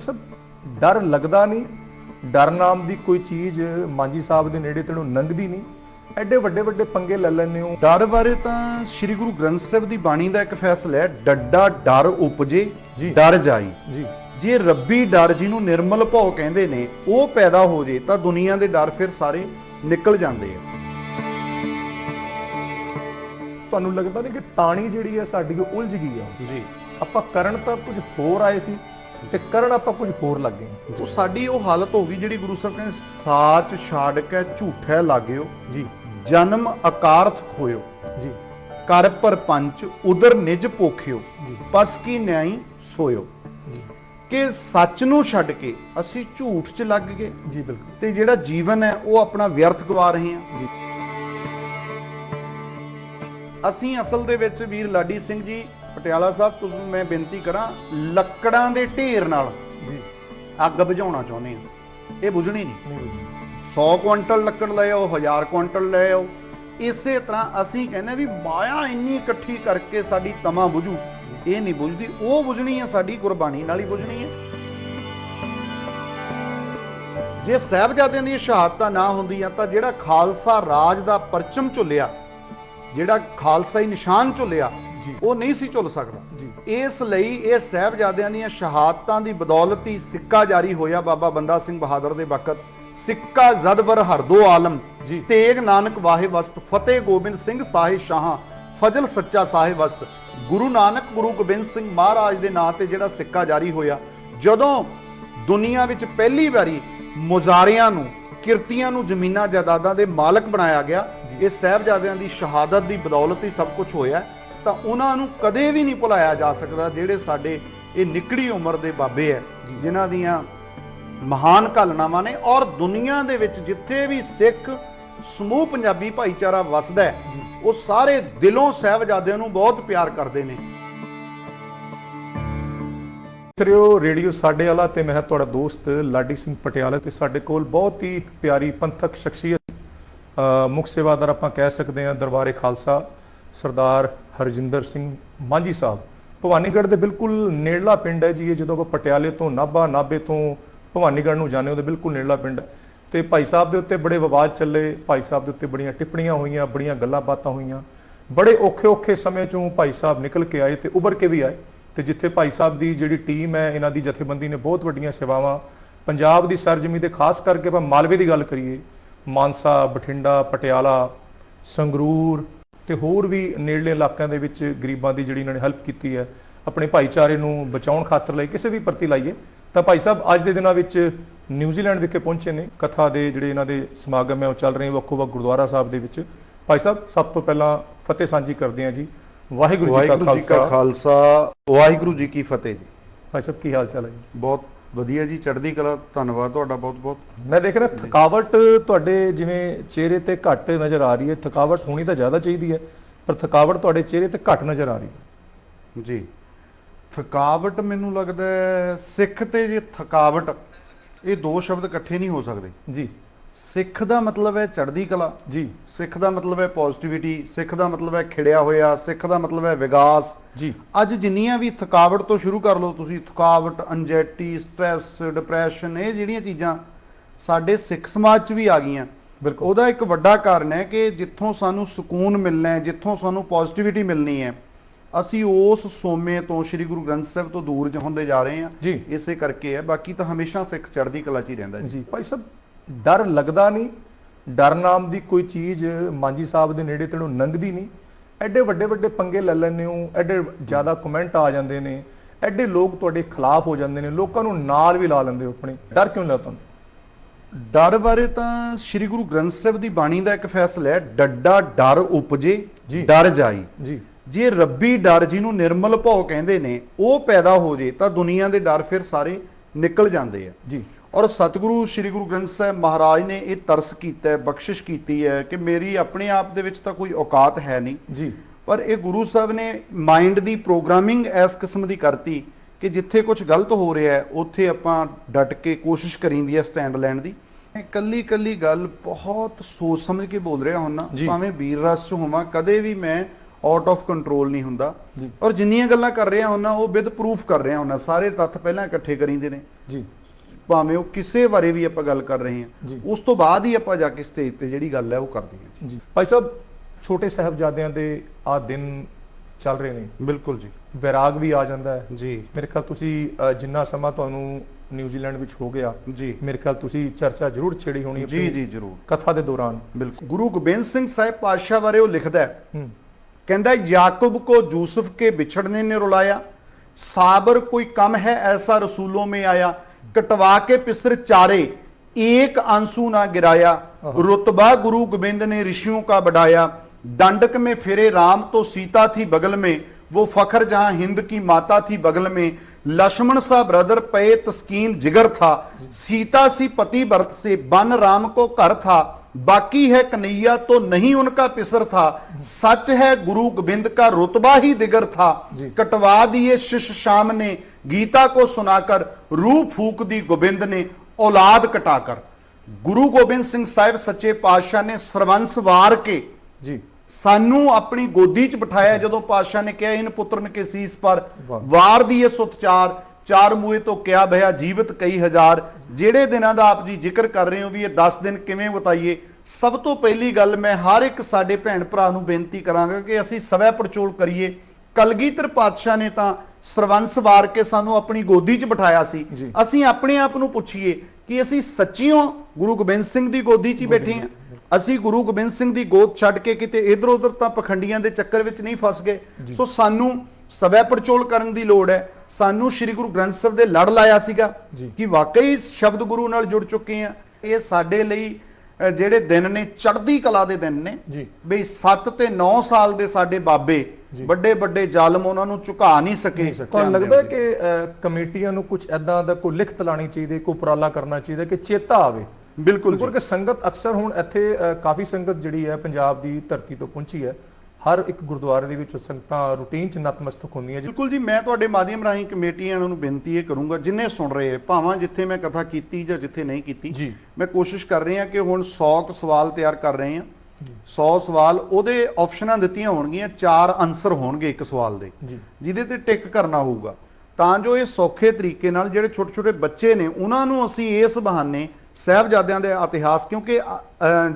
ਸਾਹਿਬ ਡਰ ਲੱਗਦਾ ਨਹੀਂ। ਡਰ ਨਾਮ ਦੀ ਕੋਈ ਚੀਜ਼ ਮਾਂਜੀ ਸਾਹਿਬ ਦੇ ਨੇੜੇ ਤੈਨੂੰ ਲੰਘਦੀ ਨਹੀਂ। ਐਡੇ ਵੱਡੇ ਵੱਡੇ ਪੰਗੇ ਲੈ ਲੈਂਦੇ ਹੋ। ਡਰ ਬਾਰੇ ਤਾਂ ਸ੍ਰੀ ਗੁਰੂ ਗ੍ਰੰਥ ਸਾਹਿਬ ਦੀ ਬਾਣੀ ਦਾ ਇੱਕ ਫੈਸਲਾ ਹੈ ਡੱਡਾ ਡਰ ਉਪਜੇ ਜੀ। ਡਰ ਜਾਈ। ਜੀ। ਜੇ ਰੱਬੀ ਡਰ ਜਿਹਨੂੰ ਨਿਰਮਲ ਭਉ ਕਹਿੰਦੇ ਨੇ ਉਹ ਪੈਦਾ ਹੋ ਜੇ ਤਾਂ ਦੁਨੀਆ ਦੇ ਡਰ ਫਿਰ ਸਾਰੇ ਨਿਕਲ ਜਾਂਦੇ ਆ। ਤੁਹਾਨੂੰ ਲੱਗਦਾ ਨਹੀਂ ਕਿ ਤਾਣੀ ਜਿਹੜੀ ਹੈ ਸਾਡੀ ਉਹ ਉਲਝ ਗਈ ਆ? ਜੀ। ਆਪਾਂ ਕਰਨ ਤਾਂ ਕੁਝ ਹੋਰ ਆਏ ਸੀ। ਤੇ ਕਰਨ ਆਪਾਂ ਕੁਝ ਹੋਰ ਲੱਗੇ। ਉਹ ਸਾਡੀ ਉਹ ਹਾਲਤ ਹੋ ਗਈ ਜਿਹੜੀ ਗੁਰੂ ਸਾਹਿਬ ਕਹਿੰਦੇ ਸਾਚ ਛਾੜ ਕੇ ਝੂਠੈ ਲਾਗਿਓ। ਜੀ। ਜਨਮ ਅਕਾਰਥ ਖੋਇਓ। ਜੀ। ਕਰ ਪਰਪੰਚ ਉਦਰ ਨਿਜ ਪੋਖਿਓ। ਜੀ। ਪਸ ਕੀ ਨਿਆਈ ਸੋਇਓ। ਜੀ। ਕਿ ਸੱਚ ਨੂੰ ਛੱਡ ਕੇ ਅਸੀਂ ਝੂਠ 'ਚ ਲੱਗ ਗਏ। ਜੀ ਬਿਲਕੁਲ। ਤੇ ਜਿਹੜਾ ਜੀਵਨ ਹੈ ਉਹ ਆਪਣਾ ਵਿਅਰਥ ਗਵਾ ਰਹੇ ਹਾਂ। ਜੀ। ਅਸੀਂ ਅਸਲ ਦੇ ਵਿੱਚ ਵੀਰ ਲਾਡੀ ਸਿੰਘ ਜੀ ਪਟਿਆਲਾ ਸਾਹਿਬ ਤੁਹਾਨੂੰ ਮੈਂ ਬੇਨਤੀ ਕਰਾਂ ਲੱਕੜਾਂ ਦੇ ਢੇਰ ਨਾਲ ਜੀ। ਅੱਗ ਬੁਝਾਉਣਾ ਚਾਹੁੰਦੇ ਆ। ਇਹ ਬੁਝਣੀ ਨਹੀਂ। ਨਹੀਂ ਬੁਝੀ 100 ਕੁਇੰਟਲ ਲੱਕੜ ਲੈ ਆਓ 1000 ਕੁਇੰਟਲ ਲੈ ਆਓ। ਇਸੇ ਤਰ੍ਹਾਂ ਅਸੀਂ ਕਹਿੰਦੇ ਵੀ ਮਾਇਆ ਇੰਨੀ ਇਕੱਠੀ ਕਰਕੇ ਸਾਡੀ ਤਮਾ ਬੁਝੂ। ਇਹ ਨਹੀਂ ਬੁਝਦੀ ਉਹ ਬੁਝਣੀ ਹੈ ਸਾਡੀ ਗੁਰਬਾਣੀ ਨਾਲ ਹੀ ਬੁਝਣੀ ਹੈ ਜੇ ਸਾਹਿਬਜ਼ਾਦਿਆਂ ਦੀਆਂ ਸ਼ਹਾਦਤਾਂ ਨਾ ਹੁੰਦੀਆਂ ਤਾਂ ਜਿਹੜਾ ਖਾਲਸਾ ਰਾਜ ਦਾ ਪਰਚਮ ਝੁੱਲਿਆ ਜਿਹੜਾ ਖਾਲਸਾਈ ਨਿਸ਼ਾਨ ਝੁੱਲਿਆ ਉਹ ਨਹੀਂ ਸੀ ਝੁੱਲ ਸਕਦਾ। ਇਸ ਲਈ ਇਹ ਸਾਹਿਬਜ਼ਾਦਿਆਂ ਦੀਆਂ ਸ਼ਹਾਦਤਾਂ ਦੀ ਬਦੌਲਤ ਹੀ ਸਿੱਕਾ ਜਾਰੀ ਹੋਇਆ ਬਾਬਾ ਬੰਦਾ ਸਿੰਘ ਬਹਾਦਰ ਦੇ ਵਕਤ। ਸਿੱਕਾ ਜ਼ਦਬਰ ਹਰਦੋ ਆਲਮ ਤੇਗ ਨਾਨਕ ਵਾਹੇ ਵਸਤ ਫਤਿਹ ਗੋਬਿੰਦ ਸਿੰਘ ਸਾਹਿਬ ਸ਼ਾਹਾਂ ਫਜ਼ਲ ਸੱਚਾ ਸਾਹਿਬ ਵਸਤ। ਗੁਰੂ ਨਾਨਕ ਗੁਰੂ ਗੋਬਿੰਦ ਸਿੰਘ ਮਹਾਰਾਜ ਦੇ ਨਾਂ ਤੇ ਜਿਹੜਾ ਸਿੱਕਾ ਜਾਰੀ ਹੋਇਆ ਜਦੋਂ ਦੁਨੀਆ ਵਿੱਚ ਪਹਿਲੀ ਵਾਰੀ ਮੁਜ਼ਾਰਿਆਂ ਨੂੰ ਕਿਰਤੀਆਂ ਨੂੰ ਜ਼ਮੀਨਾਂ ਜਾਇਦਾਦਾਂ ਦੇ ਮਾਲਕ ਬਣਾਇਆ ਗਿਆ। ਇਹ ਸਾਹਿਬਜ਼ਾਦਿਆਂ ਦੀ ਸ਼ਹਾਦਤ ਦੀ ਬਦੌਲਤ ਹੀ ਸਭ ਕੁਝ ਹੋਇਆ। ਤਾਂ ਉਹਨਾਂ ਨੂੰ ਕਦੇ ਵੀ ਨਹੀਂ ਭੁਲਾਇਆ ਜਾ ਸਕਦਾ ਜਿਹੜੇ ਸਾਡੇ ਇਹ ਨਿਕੜੀ ਉਮਰ ਦੇ ਬਾਬੇ ਹੈ ਜੀ। ਜਿਨ੍ਹਾਂ ਦੀਆਂ ਮਹਾਨ ਘਾਲਣਾਵਾਂ ਨੇ ਔਰ ਦੁਨੀਆ ਦੇ ਵਿੱਚ ਜਿੱਥੇ ਵੀ ਸਿੱਖ ਸਮੂਹ ਪੰਜਾਬੀ ਭਾਈਚਾਰਾ ਵਸਦਾ ਹੈ ਉਹ ਸਾਰੇ ਦਿਲੋਂ ਸਾਹਿਬਜ਼ਾਦਿਆਂ ਨੂੰ ਬਹੁਤ ਪਿਆਰ ਕਰਦੇ ਨੇ ਕਰਿਓ ਰੇਡੀਓ ਸਾਡੇ ਵਾਲਾ ਤੇ ਮੈਂ ਤੁਹਾਡਾ ਦੋਸਤ ਲਾਡੀ ਸਿੰਘ ਪਟਿਆਲਾ ਤੇ ਸਾਡੇ ਕੋਲ ਬਹੁਤ ਹੀ ਪਿਆਰੀ ਪੰਥਕ ਸ਼ਖਸੀਅਤ ਮੁੱਖ ਸੇਵਾਦਾਰ ਆਪਾਂ ਕਹਿ ਸਕਦੇ ਹਾਂ ਦਰਬਾਰੇ ਖਾਲਸਾ ਸਰਦਾਰ ਹਰਜਿੰਦਰ ਸਿੰਘ ਮਾਂਜੀ ਸਾਹਿਬ। ਭਵਾਨੀਗੜ੍ਹ ਦੇ ਬਿਲਕੁਲ ਨੇੜਲਾ ਪਿੰਡ ਹੈ ਜੀ, ਇਹ ਜਦੋਂ ਆਪਾਂ ਪਟਿਆਲੇ ਤੋਂ ਨਾਭਾ, ਨਾਭੇ ਤੋਂ ਭਵਾਨੀਗੜ੍ਹ ਨੂੰ ਜਾਂਦੇ ਉਹਦੇ ਬਿਲਕੁਲ ਨੇੜਲਾ ਪਿੰਡ। ਹੈ। ਤੇ ਭਾਈ ਸਾਹਿਬ ਦੇ ਉੱਤੇ ਬੜੇ ਵਿਵਾਦ ਚੱਲੇ, ਭਾਈ ਸਾਹਿਬ ਦੇ ਉੱਤੇ ਬੜੀਆਂ ਟਿੱਪਣੀਆਂ ਹੋਈਆਂ, ਬੜੀਆਂ ਗੱਲਾਂ ਬਾਤਾਂ ਹੋਈਆਂ। ਬੜੇ ਔਖੇ ਔਖੇ ਸਮੇਂ ਚੋਂ ਭਾਈ ਸਾਹਿਬ ਨਿਕਲ ਕੇ ਆਏ ਤੇ ਉਭਰ ਕੇ ਵੀ ਆਏ। ਤੇ ਜਿੱਥੇ ਭਾਈ ਸਾਹਿਬ ਦੀ ਜਿਹੜੀ ਟੀਮ ਹੈ, ਇਹਨਾਂ ਦੀ ਜਥੇਬੰਦੀ ਨੇ ਬਹੁਤ ਵੱਡੀਆਂ ਸੇਵਾਵਾਂ। ਪੰਜਾਬ ਦੀ ਸਰਜਮੀ ਤੇ ਖਾਸ ਕਰਕੇ ਆਪਾਂ ਮਾਲਵੇ ਦੀ ਗੱਲ ਕਰੀਏ। ਮਾਨਸਾ, ਬਠਿੰਡਾ, ਪਟਿਆਲਾ, ਸੰਗਰੂਰ ਤੇ ਹੋਰ ਵੀ ਨੇੜਲੇ ਇਲਾਕਿਆਂ ਦੇ ਵਿੱਚ ਗਰੀਬਾਂ ਦੀ ਜਿਹੜੀ ਇਹਨਾਂ ਨੇ ਹੈਲਪ ਕੀਤੀ ਹੈ ਆਪਣੇ ਭਾਈਚਾਰੇ ਨੂੰ ਬਚਾਉਣ ਖਾਤਰ ਲਈ ਕਿਸੇ ਵੀ ਪ੍ਰਤੀ ਲਾਈਏ ਤਾਂ ਭਾਈ ਸਾਹਿਬ ਅੱਜ ਦੇ ਦਿਨਾਂ ਵਿੱਚ ਨਿਊਜ਼ੀਲੈਂਡ ਵਿਖੇ ਪਹੁੰਚੇ ਨੇ ਕਥਾ ਦੇ ਜਿਹੜੇ ਇਹਨਾਂ ਦੇ ਸਮਾਗਮ ਹੈ ਉਹ ਚੱਲ ਰਹੇ ਵੱਖੋ ਵੱਖ ਗੁਰਦੁਆਰਾ ਸਾਹਿਬ ਦੇ ਵਿੱਚ। ਭਾਈ ਸਾਹਿਬ ਸਭ ਤੋਂ ਪਹਿਲਾਂ ਫਤਿਹ ਸਾਂਝੀ ਕਰਦੇ ਹਾਂ ਜੀ। ਵਾਹਿਗੁਰੂ ਜੀ ਕਾ ਖਾਲਸਾ ਵਾਹਿਗੁਰੂ ਜੀ ਕੀ ਫਤਿਹ ਜੀ। ਭਾਈ ਸਾਹਿਬ ਕੀ ਹਾਲ ਚਾਲ ਹੈ ਜੀ? ਬਹੁਤ ਵਧੀਆ ਜੀ ਚੜ੍ਹਦੀ ਕਲਾ ਧੰਨਵਾਦ ਤੁਹਾਡਾ ਬਹੁਤ ਬਹੁਤ। ਮੈਂ ਦੇਖ ਰਿਹਾ ਥਕਾਵਟ ਤੁਹਾਡੇ ਜਿਵੇਂ ਚਿਹਰੇ ਤੇ ਘੱਟ ਨਜ਼ਰ ਆ ਰਹੀ ਹੈ। ਥਕਾਵਟ ਹੋਣੀ ਤਾਂ ਜ਼ਿਆਦਾ ਚਾਹੀਦੀ ਹੈ ਪਰ ਥਕਾਵਟ ਤੁਹਾਡੇ ਚਿਹਰੇ ਤੇ ਘੱਟ ਨਜ਼ਰ ਆ ਰਹੀ ਹੈ। ਜੀ। ਥਕਾਵਟ ਮੈਨੂੰ ਲੱਗਦਾ ਸਿੱਖ ਤੇ ਜੇ ਥਕਾਵਟ ਇਹ ਦੋ ਸ਼ਬਦ ਇਕੱਠੇ ਨਹੀਂ ਹੋ ਸਕਦੇ। ਜੀ। ਸਿੱਖ ਦਾ ਮਤਲਬ ਹੈ ਚੜ੍ਹਦੀ ਕਲਾ। ਜੀ। ਸਿੱਖ ਦਾ ਮਤਲਬ ਹੈ ਪੋਜ਼ਿਟਿਵਿਟੀ ਸਿੱਖ ਦਾ ਮਤਲਬ ਹੈ ਖਿੜਿਆ ਹੋਇਆ ਸਿੱਖ ਦਾ ਮਤਲਬ ਹੈ ਵਿਗਾਸ ਜੀ। ਅੱਜ ਜਿੰਨੀਆਂ ਵੀ ਥਕਾਵਟ ਤੋਂ ਸ਼ੁਰੂ ਕਰ ਲਓ ਤੁਸੀਂ ਥਕਾਵਟ ਐਂਜ਼ਾਇਟੀ ਸਟ੍ਰੈਸ ਡਿਪਰੈਸ਼ਨ ਇਹ ਜਿਹੜੀਆਂ ਚੀਜ਼ਾਂ ਸਾਡੇ ਸਿੱਖ ਸਮਾਜ 'ਚ ਵੀ ਆ ਗਈਆਂ। ਬਿਲਕੁਲ। ਉਹਦਾ ਇੱਕ ਵੱਡਾ ਕਾਰਨ ਹੈ ਕਿ ਜਿੱਥੋਂ ਸਾਨੂੰ ਸਕੂਨ ਮਿਲਣਾ ਹੈ ਜਿੱਥੋਂ ਸਾਨੂੰ ਪੋਜ਼ਿਟਿਵਿਟੀ ਮਿਲਣੀ ਹੈ ਅਸੀਂ ਉਸ ਸੋਮੇ ਤੋਂ ਸ੍ਰੀ ਗੁਰੂ ਗ੍ਰੰਥ ਸਾਹਿਬ ਤੋਂ ਦੂਰ ਜ ਹੁੰਦੇ ਜਾ ਰਹੇ ਹਾਂ। ਜੀ। ਇਸੇ ਕਰਕੇ ਹੈ ਬਾਕੀ ਤਾਂ ਹਮੇਸ਼ਾ ਸਿੱਖ ਚੜ੍ਹਦੀ ਕਲਾ 'ਚ ਹੀ ਰਹਿੰਦਾ ਜੀ। ਭਾਈ ਸਾਹਿਬ ਡਰ ਲੱਗਦਾ ਨਹੀਂ ਡਰ ਨਾਮ ਦੀ ਕੋਈ ਚੀਜ਼ ਮਾਂਜੀ ਸਾਹਿਬ ਦੇ ਨੇੜੇ ਤੈਨੂੰ ਲੰਘਦੀ ਨਹੀਂ। ਐਡੇ ਵੱਡੇ ਵੱਡੇ ਪੰਗੇ ਲੈ ਲੈਂਦੇ ਹੋ ਐਡੇ ਜ਼ਿਆਦਾ ਕਮੈਂਟ ਆ ਜਾਂਦੇ ਨੇ ਐਡੇ ਲੋਕ ਤੁਹਾਡੇ ਖਿਲਾਫ ਹੋ ਜਾਂਦੇ ਨੇ ਲੋਕਾਂ ਨੂੰ ਨਾਲ ਵੀ ਲਾ ਲੈਂਦੇ ਹੋ ਆਪਣੇ। ਡਰ ਕਿਉਂ ਲੱਗਦਾ ਤੁਹਾਨੂੰ? ਡਰ ਬਾਰੇ ਤਾਂ ਸ੍ਰੀ ਗੁਰੂ ਗ੍ਰੰਥ ਸਾਹਿਬ ਦੀ ਬਾਣੀ ਦਾ ਇੱਕ ਫੈਸਲਾ ਹੈ ਡੱਡਾ ਡਰ ਉਪਜੇ ਜੀ। ਡਰ ਜਾਈ। ਜੀ। ਜੇ ਰੱਬੀ ਡਰ ਜਿਹਨੂੰ ਨਿਰਮਲ ਭਉ ਕਹਿੰਦੇ ਨੇ ਉਹ ਪੈਦਾ ਹੋ ਜੇ ਤਾਂ ਦੁਨੀਆ ਦੇ ਡਰ ਫਿਰ ਸਾਰੇ ਨਿਕਲ ਜਾਂਦੇ ਆ। ਜੀ। ਔਰ ਸਤਿਗੁਰੂ ਸ੍ਰੀ ਗੁਰੂ ਗ੍ਰੰਥ ਸਾਹਿਬ ਮਹਾਰਾਜ ਨੇ ਇਹ ਤਰਸ ਕੀਤਾ ਬਖਸ਼ਿਸ਼ ਕੀਤੀ ਹੈ ਕਿ ਮੇਰੀ ਆਪਣੇ ਆਪ ਦੇ ਵਿੱਚ ਤਾਂ ਕੋਈ ਔਕਾਤ ਹੈ ਨਹੀਂ। ਜੀ। ਪਰ ਇਹ ਗੁਰੂ ਸਾਹਿਬ ਨੇ ਮਾਈਂਡ ਦੀ ਪ੍ਰੋਗਰਾਮਿੰਗ ਇਸ ਕਿਸਮ ਦੀ ਕਰਤੀ ਕਿ ਜਿੱਥੇ ਕੁਝ ਗਲਤ ਹੋ ਰਿਹਾ ਹੈ ਉੱਥੇ ਆਪਾਂ ਡਟ ਕੇ ਕੋਸ਼ਿਸ਼ ਕਰੀਂਦੀ ਹੈ ਸਟੈਂਡ ਲੈਣ ਦੀ। ਕੱਲੀ ਕੱਲੀ ਗੱਲ ਬਹੁਤ ਸੋਚ ਸਮਝ ਕੇ ਬੋਲ ਰਿਹਾ ਹੁੰਨਾ। ਭਾਵੇਂ ਵੀਰ ਰਸ ਚ ਹੋਵਾਂ ਕਦੇ ਵੀ ਮੈਂ ਆਊਟ ਆਫ ਕੰਟਰੋਲ ਨਹੀਂ ਹੁੰਦਾ। ਔਰ ਜਿੰਨੀਆਂ ਗੱਲਾਂ ਕਰ ਰਿਹਾ ਹੁੰਨਾ ਉਹ ਵਿਦ ਪ੍ਰੂਫ ਕਰ ਰਿਹਾ ਹੁੰਨਾ ਸਾਰੇ ਤੱਥ ਪਹਿਲਾਂ ਇਕੱਠੇ ਕਰੀਂਦੇ ਨੇ। ਜੀ। ਭਾਵੇਂ ਉਹ ਕਿਸੇ ਬਾਰੇ ਵੀ ਆਪਾਂ ਗੱਲ ਕਰ ਰਹੇ ਹਾਂ ਉਸ ਤੋਂ ਬਾਅਦ ਹੀ ਆਪਾਂ ਜਾ ਕੇ ਸਟੇਜ ਤੇ ਜਿਹੜੀ ਗੱਲ ਹੈ ਉਹ ਕਰਦੇ ਹਾਂ ਜੀ। ਭਾਈ ਸਾਹਿਬ ਛੋਟੇ ਸਹਬਜ਼ਾਦਿਆਂ ਦੇ ਆ ਦਿਨ ਚੱਲ ਰਹੇ ਨੇ। ਬਿਲਕੁਲ ਜੀ। ਵਿਰਾਗ ਵੀ ਆ ਜਾਂਦਾ ਹੈ। ਜੀ। ਮੇਰੇ ਖਿਆਲ ਤੁਸੀਂ ਜਿੰਨਾ ਸਮਾਂ ਤੁਹਾਨੂੰ ਨਿਊਜ਼ੀਲੈਂਡ ਵਿੱਚ ਹੋ ਗਿਆ ਜੀ। ਮੇਰੇ ਖਿਆਲ ਤੁਸੀਂ ਚਰਚਾ ਜ਼ਰੂਰ ਛੇੜੀ ਹੋਣੀ ਜੀ ਜੀ ਜ਼ਰੂਰ। ਕਥਾ ਦੇ ਦੌਰਾਨ। ਬਿਲਕੁਲ। ਗੁਰੂ ਗੋਬਿੰਦ ਸਿੰਘ ਸਾਹਿਬ ਪਾਤਸ਼ਾਹ ਬਾਰੇ ਉਹ ਲਿਖਦਾ ਹੈ। ਕਹਿੰਦਾ ਯਾਕੂਬ ਕੋ ਜੂਸਫ ਕੇ ਵਿਛੜਨੇ ਨੇ ਰੁਲਾਇਆ ਸਾਬਰ ਕੋਈ ਕੰਮ ਹੈ ਐਸਾ ਰਸੂਲੋਂ ਮੇ ਆਇਆ कटवा के पिसर चारे एक आँसू ना गिराया। रुतबा गुरु गोबिंद ने ऋषियों का बढ़ाया। दंडक में फिरे राम तो सीता थी बगल में वो फखर जहाँ हिंद की माता थी बगल में। लक्ष्मण सा ब्रदर पे तस्कीन जिगर था सीता सी पति भरत से बन राम को घर था। बाकी है कन्हैया तो नहीं उनका पिसर था सच है गुरु गोविंद का रुतबा ही दिगर था जी। कटवा दिए शिष शाम ने गीता को सुनाकर रूह फूक दी गोविंद ने औलाद कटाकर गुरु गोबिंद ਸਿੰਘ ਸਾਹਿਬ ਸੱਚੇ ਪਾਤਸ਼ਾਹ ਨੇ ਸਰਵੰਸ ਵਾਰ ਕੇ ਜੀ ਸਾਨੂੰ ਆਪਣੀ ਗੋਦੀ 'ਚ ਬਿਠਾਇਆ ਜਦੋਂ ਪਾਤਸ਼ਾਹ ਨੇ ਕਿਹਾ ਇਨ ਪੁੱਤਰਨ ਕੇ ਸੀਸ ਪਰ ਵਾਹ। ਵਾਰ ਦੀ ਇਹ ਸੁਤਚਾਰ ਚਾਰ ਮੂਏ ਤੋਂ ਕਿਆ ਭਇਆ ਜੀਵਤ ਕਈ ਹਜ਼ਾਰ। ਜਿਹੜੇ ਦਿਨਾਂ ਦਾ ਆਪ ਜੀ ਜ਼ਿਕਰ ਕਰ ਰਹੇ ਹੋ ਵੀ ਇਹ 10 ਦਿਨ ਕਿਵੇਂ ਬਤਾਈਏ? ਸਭ ਤੋਂ ਪਹਿਲੀ ਗੱਲ ਮੈਂ ਹਰ ਇੱਕ ਸਾਡੇ ਭੈਣ ਭਰਾ ਨੂੰ ਬੇਨਤੀ ਕਰਾਂਗਾ ਕਿ ਅਸੀਂ ਸਵੈ ਪੜਚੋਲ ਕਰੀਏ। ਕਲਗੀਧਰ ਪਾਤਸ਼ਾਹ ਨੇ ਤਾਂ ਸਰਵੰਸ ਵਾਰ ਕੇ ਸਾਨੂੰ ਆਪਣੀ ਗੋਦੀ 'ਚ ਬਿਠਾਇਆ ਸੀ। ਅਸੀਂ ਆਪਣੇ ਆਪ ਨੂੰ ਪੁੱਛੀਏ ਕਿ ਅਸੀਂ ਸੱਚੀਓ ਗੁਰੂ ਗੋਬਿੰਦ ਸਿੰਘ ਦੀ ਗੋਦੀ 'ਚ ਹੀ ਬੈਠੇ ਹਾਂ? ਅਸੀਂ ਗੁਰੂ ਗੋਬਿੰਦ ਸਿੰਘ ਦੀ ਗੋਦ ਛੱਡ ਕੇ ਕਿਤੇ ਇਧਰ ਉਧਰ ਤਾਂ ਪਖੰਡੀਆਂ ਦੇ ਚੱਕਰ ਵਿੱਚ ਨਹੀਂ ਫਸ ਗਏ। ਸੋ ਸਾਨੂੰ ਸਵੈ ਪੜਚੋਲ ਕਰਨ ਦੀ ਲੋੜ ਹੈ। ਸਾਨੂੰ ਸ੍ਰੀ ਗੁਰੂ ਗ੍ਰੰਥ ਸਾਹਿਬ ਦੇ ਲੜ ਲਾਇਆ ਸੀਗਾ। ਕਿ ਵਾਕਈ ਸ਼ਬਦ ਗੁਰੂ ਨਾਲ ਜੁੜ ਚੁੱਕੇ ਆ ਇਹ ਸਾਡੇ ਲਈ ਜਿਹੜੇ ਦਿਨ ਨੇ ਚੜ੍ਹਦੀ ਕਲਾ ਦੇ ਦਿਨ ਨੇ। ਜੀ। ਬਈ 7 ਤੇ 9 ਸਾਲ ਦੇ ਸਾਡੇ ਬਾਬੇ। ਵੱਡੇ ਵੱਡੇ ਜ਼ਾਲਮ ਉਹਨਾਂ ਨੂੰ ਝੁਕਾ ਨਹੀਂ ਸਕੇ। ਤੁਹਾਨੂੰ ਲੱਗਦਾ ਕਿ ਕਮੇਟੀਆਂ ਨੂੰ ਕੁਝ ਐਦਾਂ ਦਾ ਕੋਈ ਲਿਖਤ ਲਾਣੀ ਚਾਹੀਦੀ ਕੋਈ ਉਪਰਾਲਾ ਕਰਨਾ ਚਾਹੀਦਾ ਕਿ ਚੇਤਾ ਆਵੇ? ਬਿਲਕੁਲ। ਕਿਉਂਕਿ ਸੰਗਤ ਅਕਸਰ ਹੁਣ ਇੱਥੇ ਕਾਫੀ ਸੰਗਤ ਜਿਹੜੀ ਹੈ ਪੰਜਾਬ ਦੀ ਧਰਤੀ ਤੋਂ ਪਹੁੰਚੀ ਹੈ। ਹਰ ਇੱਕ ਗੁਰਦੁਆਰੇ ਦੇ ਵਿੱਚ ਸੰਗਤਾਂ ਰੂਟੀਨ ਚ ਨਤਮਸਤਕ ਹੁੰਦੀਆਂ ਜੀ। ਬਿਲਕੁਲ ਜੀ ਮੈਂ ਤੁਹਾਡੇ ਮਾਧਿਅਮ ਰਾਹੀਂ ਕਮੇਟੀਆਂ ਨੂੰ ਬੇਨਤੀ ਇਹ ਕਰੂੰਗਾ ਜਿੰਨੇ ਸੁਣ ਰਹੇ ਭਾਵਾਂ ਜਿੱਥੇ ਮੈਂ ਕਥਾ ਕੀਤੀ ਜਾਂ ਜਿੱਥੇ ਨਹੀਂ ਕੀਤੀ ਜੀ। ਮੈਂ ਕੋਸ਼ਿਸ਼ ਕਰ ਰਿਹਾ ਕਿ ਹੁਣ 100 ਕੁ ਸਵਾਲ ਤਿਆਰ ਕਰ ਰਹੇ ਹਾਂ। 100 ਸਵਾਲ ਉਹਦੇ ਆਪਸ਼ਨਾਂ ਦਿੱਤੀਆਂ ਹੋਣਗੀਆਂ ਚਾਰ ਆਨਸਰ ਹੋਣਗੇ ਇੱਕ ਸਵਾਲ ਦੇ। ਜਿਹਦੇ ਤੇ ਟਿਕ ਕਰਨਾ ਹੋਊਗਾ। ਤਾਂ ਜੋ ਇਹ ਸੌਖੇ ਤਰੀਕੇ ਨਾਲ ਜਿਹੜੇ ਛੋਟੇ ਛੋਟੇ ਬੱਚੇ ਨੇ ਉਹਨਾਂ ਨੂੰ ਅਸੀਂ ਇਸ ਬਹਾਨੇ ਸਾਹਿਬਜ਼ਾਦਿਆਂ ਦੇ ਇਤਿਹਾਸ ਕਿਉਂਕਿ